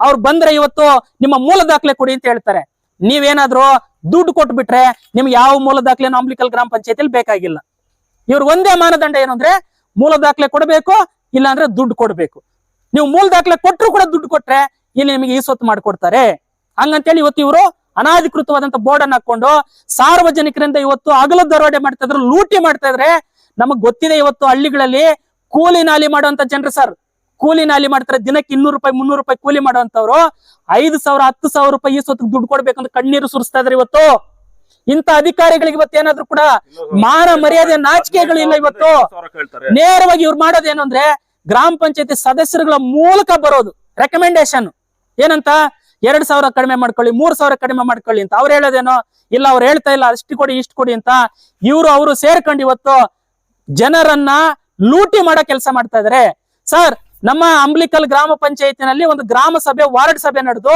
ಅವ್ರು ಬಂದ್ರೆ ಇವತ್ತು ನಿಮ್ಮ ಮೂಲ ದಾಖಲೆ ಕೊಡಿ ಅಂತ ಹೇಳ್ತಾರೆ. ನೀವೇನಾದ್ರೂ ದುಡ್ಡು ಕೊಟ್ಬಿಟ್ರೆ ನಿಮ್ಗೆ ಯಾವ ಮೂಲ ದಾಖಲೆ ಅಂಬ್ಲಿಕಲ್ ಗ್ರಾಮ ಪಂಚಾಯತಿಲಿ ಬೇಕಾಗಿಲ್ಲ. ಇವ್ರ ಒಂದೇ ಮಾನದಂಡ ಏನಂದ್ರೆ ಮೂಲ ದಾಖಲೆ ಕೊಡಬೇಕು, ಇಲ್ಲಾಂದ್ರೆ ದುಡ್ಡು ಕೊಡ್ಬೇಕು. ನೀವು ಮೂಲ ದಾಖಲೆ ಕೊಟ್ಟರು ಕೂಡ ದುಡ್ಡು ಕೊಟ್ರೆ ಇಲ್ಲಿ ನಿಮಗೆ ಈ ಸ್ವತ್ತು ಮಾಡ್ಕೊಡ್ತಾರೆ. ಹಂಗಂತೇಳಿ ಇವತ್ತು ಇವರು ಅನಾಧಿಕೃತವಾದಂತ ಬೋರ್ಡ್ ಅನ್ನ ಹಾಕೊಂಡು ಸಾರ್ವಜನಿಕರಿಂದ ಇವತ್ತು ಅಗಲ ದರೋಡೆ ಮಾಡ್ತಾ ಇದ್ರು, ಲೂಟಿ ಮಾಡ್ತಾ ಇದ್ರೆ ನಮಗ್ ಗೊತ್ತಿದೆ ಇವತ್ತು ಹಳ್ಳಿಗಳಲ್ಲಿ ಕೂಲಿ ನಾಲಿ ಮಾಡುವಂತ ಜನರು ಸರ್. ಕೂಲಿ ನಾಲಿ ಮಾಡ್ತಾರೆ, ದಿನಕ್ಕೆ ಇನ್ನೂರು ರೂಪಾಯಿ, ಮುನ್ನೂರು ರೂಪಾಯಿ ಕೂಲಿ ಮಾಡುವಂತವ್ರು ಐದು ಸಾವಿರ, ಹತ್ತು ಸಾವಿರ ರೂಪಾಯಿ ಈ ಸೊತ್ತಿಗೆ ದುಡ್ಡು ಕೊಡ್ಬೇಕಂತ ಕಣ್ಣೀರು ಸುರಿಸ್ತಾ ಇದಾರೆ ಇವತ್ತು. ಇಂತ ಅಧಿಕಾರಿಗಳಿಗೆ ಇವತ್ತು ಏನಾದ್ರು ಕೂಡ ಮಾನ ಮರ್ಯಾದೆ ನಾಚಿಕೆಗಳಿಲ್ಲ ಇವತ್ತು. ನೇರವಾಗಿ ಇವ್ರು ಮಾಡೋದೇನು ಅಂದ್ರೆ ಗ್ರಾಮ ಪಂಚಾಯತಿ ಸದಸ್ಯರುಗಳ ಮೂಲಕ ಬರೋದು ರೆಕಮೆಂಡೇಶನ್ ಏನಂತ? ಎರಡ್ ಸಾವಿರ ಕಡಿಮೆ ಮಾಡ್ಕೊಳ್ಳಿ, ಮೂರ್ ಸಾವಿರ ಕಡಿಮೆ ಮಾಡ್ಕೊಳ್ಳಿ ಅಂತ. ಅವ್ರು ಹೇಳೋದೇನೋ? ಇಲ್ಲ, ಅವ್ರು ಹೇಳ್ತಾ ಇಲ್ಲ, ಅಷ್ಟು ಕೊಡಿ, ಇಷ್ಟು ಕೊಡಿ ಅಂತ. ಇವರು, ಅವರು ಸೇರ್ಕೊಂಡು ಇವತ್ತು ಜನರನ್ನ ಲೂಟಿ ಮಾಡೋ ಕೆಲಸ ಮಾಡ್ತಾ ಇದಾರೆ. ಸರ್ ನಮ್ಮ ಅಂಬ್ಲಿಕಲ್ ಗ್ರಾಮ ಪಂಚಾಯತಿನಲ್ಲಿ ಒಂದು ಗ್ರಾಮ ಸಭೆ, ವಾರ್ಡ್ ಸಭೆ ನಡೆದು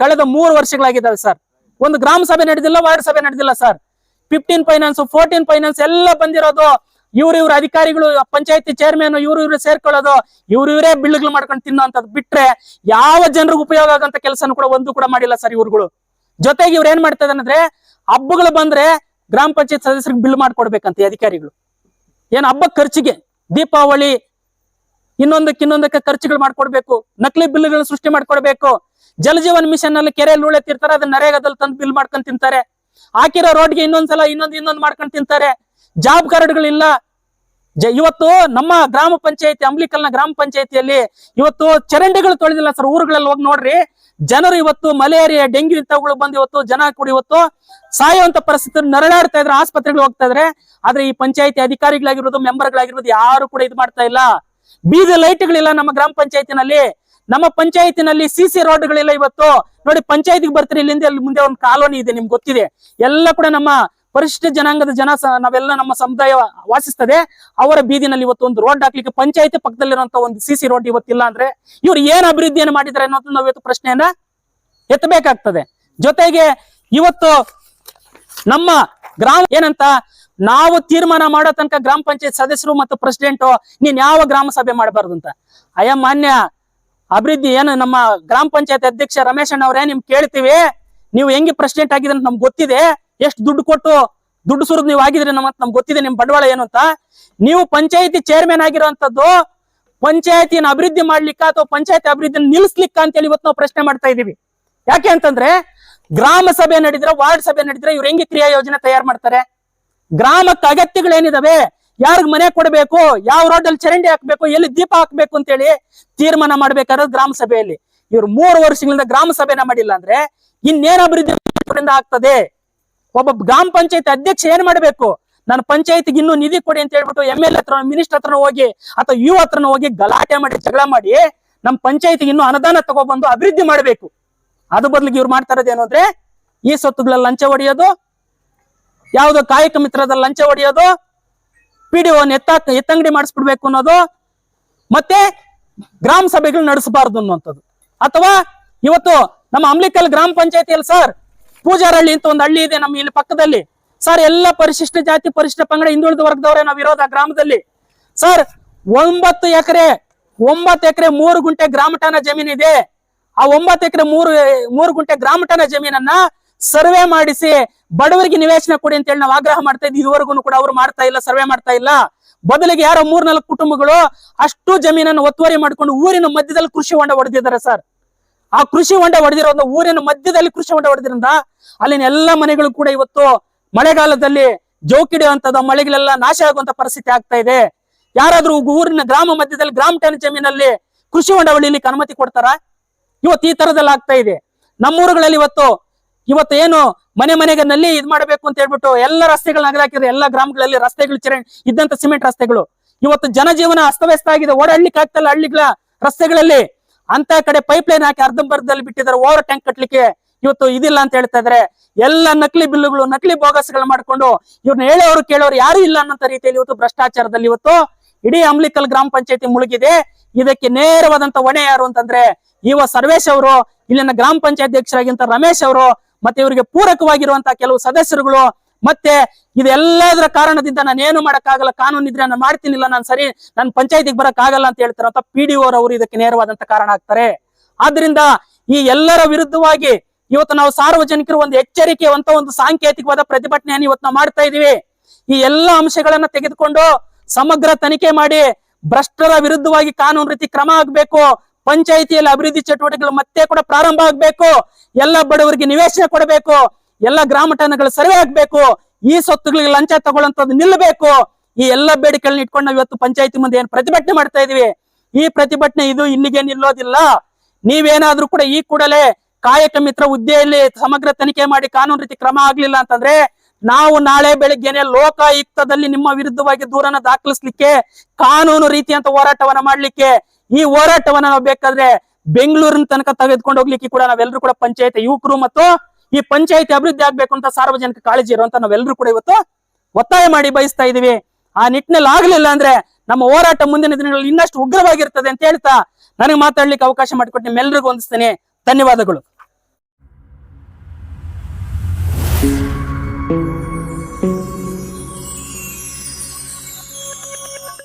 ಕಳೆದ ಮೂರು ವರ್ಷಗಳಾಗಿದ್ದಾವೆ ಸರ್. ಒಂದು ಗ್ರಾಮ ಸಭೆ ನಡೆದಿಲ್ಲ, ವಾರ್ಡ್ ಸಭೆ ನಡೆದಿಲ್ಲ sir. Fifteen finance fourteen finance ಎಲ್ಲ ಬಂದಿರೋದು ಇವ್ರ ಇವ್ರ ಅಧಿಕಾರಿಗಳು, ಪಂಚಾಯತಿ ಚೇರ್ಮನ್ ಇವ್ರು ಇವ್ರು ಸೇರ್ಕೊಳ್ಳೋದು, ಇವ್ರು ಇವರೇ ಬಿಲ್ಗಳು ಮಾಡ್ಕೊಂಡು ತಿನ್ನೋಂಥದ್ದು ಬಿಟ್ರೆ ಯಾವ ಜನರಿಗೆ ಉಪಯೋಗ ಆಗಂತ ಕೆಲಸನೂ ಕೂಡ ಒಂದು ಕೂಡ ಮಾಡಿಲ್ಲ ಸರ್ ಇವ್ರುಗಳು. ಜೊತೆಗೆ ಇವ್ರು ಏನ್ ಮಾಡ್ತಾ ಅಂದ್ರೆ ಹಬ್ಬಗಳು ಬಂದ್ರೆ ಗ್ರಾಮ ಪಂಚಾಯತ್ ಸದಸ್ಯರಿಗೆ ಬಿಲ್ ಮಾಡ್ಕೊಡ್ಬೇಕಂತ ಅಧಿಕಾರಿಗಳು. ಏನ್ ಹಬ್ಬ ಖರ್ಚಿಗೆ, ದೀಪಾವಳಿ ಇನ್ನೊಂದಕ್ಕೆ ಇನ್ನೊಂದಕ್ಕೆ ಖರ್ಚುಗಳು ಮಾಡ್ಕೊಡ್ಬೇಕು. ನಕಲಿ ಬಿಲ್ಗಳನ್ನ ಸೃಷ್ಟಿ ಮಾಡ್ಕೊಡ್ಬೇಕು. ಜಲಜೀವನ್ ಮಿಷನ್ನಲ್ಲಿ ಕೆರೆಯಲ್ಲಿ ಉಳೆತ್ತಿರ್ತಾರೆ ಅದನ್ನ ನರೇಗಾದಲ್ಲಿ ತಂದು ಬಿಲ್ ಮಾಡ್ಕೊಂಡ್ ತಿಂತಾರೆ. ಹಾಕಿರೋ ರೋಡ್ಗೆ ಇನ್ನೊಂದ್ಸಲ ಇನ್ನೊಂದ್ ಇನ್ನೊಂದ್ ಮಾಡ್ಕೊಂಡ್ ತಿಂತಾರೆ. ಜಾಬ್ ಕಾರ್ಡ್ಗಳಿಲ್ಲ ಇವತ್ತು ನಮ್ಮ ಗ್ರಾಮ ಪಂಚಾಯತಿ, ಅಂಬ್ಲಿಕಲ್ನ ಗ್ರಾಮ ಪಂಚಾಯತಿಯಲ್ಲಿ ಇವತ್ತು ಚರಂಡಿಗಳು ತೊಳೆದಿಲ್ಲ ಸರ್, ಊರುಗಳಲ್ಲಿ ಹೋಗಿ ನೋಡ್ರಿ. ಜನರು ಇವತ್ತು ಮಲೇರಿಯಾ, ಡೆಂಗ್ಯೂ ಇಂಥವುಗಳು ಬಂದು ಇವತ್ತು ಜನ ಕೂಡ ಇವತ್ತು ಸಾಯುವಂತ ಪರಿಸ್ಥಿತಿ ನರಳಾಡ್ತಾ ಇದ್ರೆ ಆಸ್ಪತ್ರೆಗಳು ಹೋಗ್ತಾ ಇದ್ರೆ, ಆದ್ರೆ ಈ ಪಂಚಾಯತಿ ಅಧಿಕಾರಿಗಳಾಗಿರ್ಬೋದು, ಮೆಂಬರ್ಗಳಾಗಿರ್ಬೋದು, ಯಾರು ಕೂಡ ಇದು ಮಾಡ್ತಾ ಇಲ್ಲ. ಬೀದಿ ಲೈಟ್ಗಳಿಲ್ಲ ನಮ್ಮ ಗ್ರಾಮ ಪಂಚಾಯತಿನಲ್ಲಿ. ನಮ್ಮ ಪಂಚಾಯತಿನಲ್ಲಿ ಸಿ ಸಿ ರೋಡ್ಗಳಿಲ್ಲ ಇವತ್ತು. ನೋಡಿ, ಪಂಚಾಯತಿಗೆ ಬರ್ತೀರಿ ಇಲ್ಲಿಂದ ಅಲ್ಲಿ ಮುಂದೆ ಒಂದು ಕಾಲೋನಿ ಇದೆ, ನಿಮ್ಗೆ ಗೊತ್ತಿದೆ. ಎಲ್ಲ ಕೂಡ ನಮ್ಮ ಪರಿಶಿಷ್ಟ ಜನಾಂಗದ ಜನ ನಾವೆಲ್ಲ ನಮ್ಮ ಸಮುದಾಯ ವಾಸಿಸ್ತದೆ. ಅವರ ಬೀದಿನಲ್ಲಿ ಇವತ್ತು ಒಂದು ರೋಡ್ ಹಾಕ್ಲಿಕ್ಕೆ ಪಂಚಾಯತಿ ಪಕ್ಕದಲ್ಲಿರುವಂತ ಒಂದು ಸಿ ಸಿ ರೋಡ್ ಇವತ್ತಿಲ್ಲ ಅಂದ್ರೆ ಇವ್ರು ಏನ್ ಅಭಿವೃದ್ಧಿಯನ್ನು ಮಾಡಿದ್ದಾರೆ ಅನ್ನೋದು ನಾವು ಇವತ್ತು ಪ್ರಶ್ನೆಯನ್ನ ಎತ್ತಬೇಕಾಗ್ತದೆ. ಜೊತೆಗೆ ಇವತ್ತು ನಮ್ಮ ಗ್ರಾಮ ಏನಂತ ನಾವು ತೀರ್ಮಾನ ಮಾಡೋ ತನಕ ಗ್ರಾಮ ಪಂಚಾಯತ್ ಸದಸ್ಯರು ಮತ್ತು ಪ್ರೆಸಿಡೆಂಟ್ ನೀನ್ ಯಾವ ಗ್ರಾಮ ಸಭೆ ಮಾಡಬಾರ್ದು ಅಂತ. ಅಯ್ಯ ಮಾನ್ಯ, ಅಭಿವೃದ್ಧಿ ಏನು ನಮ್ಮ ಗ್ರಾಮ ಪಂಚಾಯತ್ ಅಧ್ಯಕ್ಷ ರಮೇಶ್ ಅಣ್ಣವ್ರೆ ನಿಮ್ ಕೇಳ್ತೀವಿ. ನೀವು ಹೆಂಗೆ ಪ್ರೆಸಿಡೆಂಟ್ ಆಗಿದ್ರೆ ಅಂತ ನಮ್ಗೆ ಗೊತ್ತಿದೆ. ಎಷ್ಟು ದುಡ್ಡು ಕೊಟ್ಟು ದುಡ್ಡು ಸುರಿದು ನೀವು ಆಗಿದ್ರೆ ನಮ್ಮ ನಮ್ಗೆ ಗೊತ್ತಿದೆ. ನಿಮ್ ಬಂಡವಾಳ ಏನು ಅಂತ. ನೀವು ಪಂಚಾಯತಿ ಚೇರ್ಮನ್ ಆಗಿರುವಂತದ್ದು ಪಂಚಾಯತಿನ ಅಭಿವೃದ್ಧಿ ಮಾಡ್ಲಿಕ್ಕ ಅಥವಾ ಪಂಚಾಯತಿ ಅಭಿವೃದ್ಧಿ ನಿಲ್ಲಿಸ್ಲಿಕ್ಕ ಅಂತೇಳಿ ಇವತ್ತು ನಾವು ಪ್ರಶ್ನೆ ಮಾಡ್ತಾ ಇದೀವಿ ಯಾಕೆ ಅಂತಂದ್ರೆ, ಗ್ರಾಮ ಸಭೆ ನಡೆದ್ರೆ, ವಾರ್ಡ್ ಸಭೆ ನಡೆದ್ರೆ ಇವ್ರು ಹೆಂಗೆ ಕ್ರಿಯಾ ಯೋಜನೆ ತಯಾರು ಮಾಡ್ತಾರೆ? ಗ್ರಾಮಕ್ಕೆ ಅಗತ್ಯಗಳೇನಿದಾವೆ? ಯಾರಿಗ್ ಮನೆ ಕೊಡಬೇಕು? ಯಾವ ರೋಡ್ ಅಲ್ಲಿ ಚರಂಡಿ ಹಾಕ್ಬೇಕು? ಎಲ್ಲಿ ದೀಪ ಹಾಕ್ಬೇಕು ಅಂತೇಳಿ ತೀರ್ಮಾನ ಮಾಡ್ಬೇಕಾದ್ರೆ ಗ್ರಾಮ ಸಭೆಯಲ್ಲಿ. ಇವ್ರು ಮೂರು ವರ್ಷಗಳಿಂದ ಗ್ರಾಮ ಸಭೆನ ಮಾಡಿಲ್ಲ ಅಂದ್ರೆ ಇನ್ನೇನ್ ಅಭಿವೃದ್ಧಿ ಆಗ್ತದೆ? ಒಬ್ಬ ಗ್ರಾಮ ಪಂಚಾಯತ್ ಅಧ್ಯಕ್ಷ ಏನ್ ಮಾಡ್ಬೇಕು? ನಾನು ಪಂಚಾಯತ್ಗೆ ಇನ್ನೂ ನಿಧಿ ಕೊಡಿ ಅಂತ ಹೇಳ್ಬಿಟ್ಟು ಎಂ ಎಲ್ ಹತ್ರ ಮಿನಿಸ್ಟರ್ ಹತ್ರ ಹೋಗಿ ಅಥವಾ ಯು ಹತ್ರನ ಹೋಗಿ ಗಲಾಟೆ ಮಾಡಿ, ಜಗಳ ಮಾಡಿ ನಮ್ಮ ಪಂಚಾಯತ್ಗೆ ಇನ್ನೂ ಅನುದಾನ ತಗೊಬಂದು ಅಭಿವೃದ್ಧಿ ಮಾಡಬೇಕು. ಅದು ಬದಲಿಗೆ ಇವ್ರು ಮಾಡ್ತಾ ಇರೋದೇನು ಅಂದ್ರೆ ಈ ಸ್ವತ್ತುಗಳಲ್ಲಿ ಲಂಚ ಹೊಡೆಯೋದು ಯಾವುದೋ ಕಾಯಕ ಮಿತ್ರದ ಲಂಚ ಹೊಡೆಯೋದು ಪಿ ಡಿ ಎತ್ತ, ಎತ್ತಂಗಡಿ ಮಾಡಿಸ್ಬಿಡ್ಬೇಕು ಅನ್ನೋದು, ಮತ್ತೆ ಗ್ರಾಮ ಸಭೆಗಳು ನಡೆಸಬಾರ್ದು ಅನ್ನುವಂಥದ್ದು. ಅಥವಾ ಇವತ್ತು ನಮ್ಮ ಅಂಬ್ಲಿಕಲ್ ಗ್ರಾಮ ಪಂಚಾಯತಿಯಲ್ಲಿ ಸರ್ ಪೂಜಾರಹಳ್ಳಿ ಅಂತ ಒಂದು ಹಳ್ಳಿ ಇದೆ ನಮ್ಮ ಇಲ್ಲಿ ಪಕ್ಕದಲ್ಲಿ. ಸರ್, ಎಲ್ಲ ಪರಿಶಿಷ್ಟ ಜಾತಿ ಪರಿಶಿಷ್ಟ ಪಂಗಡ ಹಿಂದುಳಿದ ವರ್ಗದವರೇ ನಾವು ಇರೋದು ಆ ಗ್ರಾಮದಲ್ಲಿ. ಸರ್, ಒಂಬತ್ತು ಎಕರೆ ಒಂಬತ್ತು ಎಕರೆ ಮೂರು ಗುಂಟೆ ಗ್ರಾಮಠಾಣ ಜಮೀನಿದೆ ಆ ಒಂಬತ್ತು ಎಕರೆ ಮೂರು ಮೂರು ಗುಂಟೆ ಗ್ರಾಮಠಾನ ಜಮೀನನ್ನ ಸರ್ವೆ ಮಾಡಿಸಿ ಬಡವರಿಗೆ ನಿವೇಶನ ಕೊಡಿ ಅಂತ ಹೇಳಿ ನಾವು ಆಗ್ರಹ ಮಾಡ್ತಾ ಇದ್ವಿ. ಇದುವರೆಗೂ ಕೂಡ ಅವ್ರು ಮಾಡ್ತಾ ಇಲ್ಲ, ಸರ್ವೆ ಮಾಡ್ತಾ ಇಲ್ಲ. ಬದಲಿಗೆ ಯಾರೋ ಮೂರ್ನಾಲ್ಕು ಕುಟುಂಬಗಳು ಅಷ್ಟು ಜಮೀನನ್ನು ಒತ್ತುವರಿ ಮಾಡ್ಕೊಂಡು ಊರಿನ ಮಧ್ಯದಲ್ಲಿ ಕೃಷಿ ಹೊಂಡ ಹೊಡೆದಿದ್ದಾರೆ ಸರ್. ಆ ಕೃಷಿ ಹೊಂಡ ಹೊಡೆದಿರೋ ಊರಿನ ಮಧ್ಯದಲ್ಲಿ ಕೃಷಿ ಹೊಂಡ ಹೊಡೆದಿರೋದ್ರಿಂದ ಅಲ್ಲಿನ ಎಲ್ಲಾ ಮನೆಗಳು ಕೂಡ ಇವತ್ತು ಮಳೆಗಾಲದಲ್ಲಿ ಜೋಕಿಡುವಂತದ ಮಳೆಗಳೆಲ್ಲ ನಾಶ ಆಗುವಂತ ಪರಿಸ್ಥಿತಿ ಆಗ್ತಾ ಇದೆ. ಯಾರಾದ್ರೂ ಊರಿನ ಗ್ರಾಮ ಮಧ್ಯದಲ್ಲಿ ಗ್ರಾಮ ಟನ್ ಜಮೀನಲ್ಲಿ ಕೃಷಿ ಹೊಂಡ ಹೊಳಿಲಿಕ್ಕೆ ಅನುಮತಿ ಕೊಡ್ತಾರ? ಇವತ್ತು ಈ ತರದಲ್ಲಿ ಆಗ್ತಾ ಇದೆ. ನಮ್ಮೂರುಗಳಲ್ಲಿ ಇವತ್ತು ಇವತ್ತು ಏನು ಮನೆ ನಲ್ಲಿ ಇದ್ ಮಾಡಬೇಕು ಅಂತ ಹೇಳ್ಬಿಟ್ಟು ಎಲ್ಲ ರಸ್ತೆಗಳನ್ನ ಅಗದಾಕಿದ್ರೆ ಎಲ್ಲ ಗ್ರಾಮಗಳಲ್ಲಿ ರಸ್ತೆಗಳು ಚಿರ ಇದ್ದಂತ ಸಿಮೆಂಟ್ ರಸ್ತೆಗಳು. ಇವತ್ತು ಜನಜೀವನ ಅಸ್ತವ್ಯಸ್ತ ಆಗಿದೆ. ಓಡಾಡ್ಲಿಕ್ಕೆ ಆಗ್ತಲ್ಲ ಹಳ್ಳಿಗಳ ರಸ್ತೆಗಳಲ್ಲಿ. ಅಂತ ಕಡೆ ಪೈಪ್ ಲೈನ್ ಹಾಕಿ ಅರ್ಧಂಬರ್ಧದಲ್ಲಿ ಬಿಟ್ಟಿದ್ದಾರೆ. ಓವರ್ ಟ್ಯಾಂಕ್ ಕಟ್ಲಿಕ್ಕೆ ಇವತ್ತು ಇದಿಲ್ಲ ಅಂತ ಹೇಳ್ತಾ ಇದ್ರೆ. ಎಲ್ಲ ನಕಲಿ ಬಿಲ್ಲುಗಳು, ನಕಲಿ ಬೋಗಸ್ಗಳು ಮಾಡ್ಕೊಂಡು ಇವ್ರನ್ನ ಹೇಳೋರು, ಕೇಳೋರು ಯಾರು ಇಲ್ಲ ಅನ್ನೋ ರೀತಿಯಲ್ಲಿ ಇವತ್ತು ಭ್ರಷ್ಟಾಚಾರದಲ್ಲಿ ಇವತ್ತು ಇಡೀ ಅಂಬ್ಲಿಕಲ್ ಗ್ರಾಮ ಪಂಚಾಯತಿ ಮುಳುಗಿದೆ. ಇದಕ್ಕೆ ನೇರವಾದಂತ ಹೊಣೆ ಯಾರು ಅಂತಂದ್ರೆ ಇವ ಸರ್ವೇಶ್ ಅವರು, ಇಲ್ಲಿನ ಗ್ರಾಮ ಪಂಚಾಯತ್ ಅಧ್ಯಕ್ಷರಾಗಿಂತ ರಮೇಶ್ ಅವರು. ಮತ್ತೆ ಇವರಿಗೆ ಪೂರಕವಾಗಿರುವಂತಹ ಕೆಲವು ಸದಸ್ಯರುಗಳು, ಮತ್ತೆ ಇದೆಲ್ಲದರ ಕಾರಣದಿಂದ ನಾನು ಏನು ಮಾಡಕ್ಕಾಗಲ್ಲ, ಕಾನೂನು ಇದ್ರೆ ನಾನು ಮಾಡ್ತೀನಿಲ್ಲ, ನಾನು ಸರಿ, ನಾನು ಪಂಚಾಯತಿಗೆ ಬರಕ್ ಅಂತ ಹೇಳ್ತಾರಂತ ಪಿ ಡಿ ಅವರು ಇದಕ್ಕೆ ನೇರವಾದಂತ ಕಾರಣ ಆಗ್ತಾರೆ. ಆದ್ರಿಂದ ಈ ಎಲ್ಲರ ವಿರುದ್ಧವಾಗಿ ಇವತ್ತು ನಾವು ಸಾರ್ವಜನಿಕರು ಒಂದು ಎಚ್ಚರಿಕೆವಂತ ಒಂದು ಸಾಂಕೇತಿಕವಾದ ಪ್ರತಿಭಟನೆಯನ್ನು ಇವತ್ತು ನಾವು ಮಾಡ್ತಾ ಇದೀವಿ. ಈ ಎಲ್ಲ ಅಂಶಗಳನ್ನ ತೆಗೆದುಕೊಂಡು ಸಮಗ್ರ ತನಿಖೆ ಮಾಡಿ ಭ್ರಷ್ಟರ ವಿರುದ್ಧವಾಗಿ ಕಾನೂನು ರೀತಿ ಕ್ರಮ ಆಗ್ಬೇಕು. ಪಂಚಾಯಿತಿಯಲ್ಲಿ ಅಭಿವೃದ್ಧಿ ಚಟುವಟಿಕೆಗಳು ಮತ್ತೆ ಕೂಡ ಪ್ರಾರಂಭ ಆಗ್ಬೇಕು. ಎಲ್ಲ ಬಡವರಿಗೆ ನಿವೇಶನ ಕೊಡಬೇಕು. ಎಲ್ಲ ಗ್ರಾಮ ಠಾಣೆಗಳು ಸರ್ವೆ ಆಗ್ಬೇಕು. ಈ ಸ್ವತ್ತುಗಳಿಗೆ ಲಂಚ ತಗೊಳ್ಳಂತದ್ದು ನಿಲ್ಲಬೇಕು. ಈ ಎಲ್ಲ ಬೇಡಿಕೆಗಳನ್ನ ಇಟ್ಕೊಂಡು ನಾವು ಇವತ್ತು ಪಂಚಾಯತಿ ಮುಂದೆ ಏನು ಪ್ರತಿಭಟನೆ ಮಾಡ್ತಾ ಇದೀವಿ. ಈ ಪ್ರತಿಭಟನೆ ಇದು ಇಲ್ಲಿಗೆ ನಿಲ್ಲೋದಿಲ್ಲ. ನೀವೇನಾದ್ರೂ ಕೂಡ ಈ ಕೂಡಲೇ ಕಾಯಕ ಮಿತ್ರ ಹುದ್ದೆಯಲ್ಲಿ ಸಮಗ್ರ ತನಿಖೆ ಮಾಡಿ ಕಾನೂನು ರೀತಿ ಕ್ರಮ ಆಗ್ಲಿಲ್ಲ ಅಂತಂದ್ರೆ ನಾವು ನಾಳೆ ಬೆಳಿಗ್ಗೆನೆ ಲೋಕಾಯುಕ್ತದಲ್ಲಿ ನಿಮ್ಮ ವಿರುದ್ಧವಾಗಿ ದೂರನ ದಾಖಲಿಸ್ಲಿಕ್ಕೆ ಕಾನೂನು ರೀತಿಯಂತ ಹೋರಾಟವನ್ನ ಮಾಡ್ಲಿಕ್ಕೆ ಈ ಹೋರಾಟವನ್ನ ನಾವು ಬೇಕಾದ್ರೆ ಬೆಂಗಳೂರಿನ ತನಕ ತೆಗೆದುಕೊಂಡು ಹೋಗ್ಲಿಕ್ಕೆ ಕೂಡ ನಾವೆಲ್ಲರೂ ಕೂಡ ಪಂಚಾಯತ್ ಯುವಕರು ಮತ್ತು ಈ ಪಂಚಾಯತಿ ಅಭಿವೃದ್ಧಿ ಆಗ್ಬೇಕು ಅಂತ ಸಾರ್ವಜನಿಕ ಕಾಳಜಿ ಇರುವಂತ ನಾವೆಲ್ಲರೂ ಕೂಡ ಇವತ್ತು ಒತ್ತಾಯ ಮಾಡಿ ಬಯಸ್ತಾ ಇದೀವಿ. ಆ ನಿಟ್ಟಿನಲ್ಲಿ ಆಗ್ಲಿಲ್ಲ ಅಂದ್ರೆ ನಮ್ಮ ಹೋರಾಟ ಮುಂದಿನ ದಿನಗಳಲ್ಲಿ ಇನ್ನಷ್ಟು ಉಗ್ರವಾಗಿರ್ತದೆ ಅಂತ ಹೇಳ್ತಾ ನನಗೆ ಮಾತಾಡ್ಲಿಕ್ಕೆ ಅವಕಾಶ ಮಾಡಿಕೊಟ್ಟು ನಿಮ್ಮೆಲ್ಲರಿಗೂ ಹೊಂದಿಸ್ತೇನೆ ಧನ್ಯವಾದಗಳು.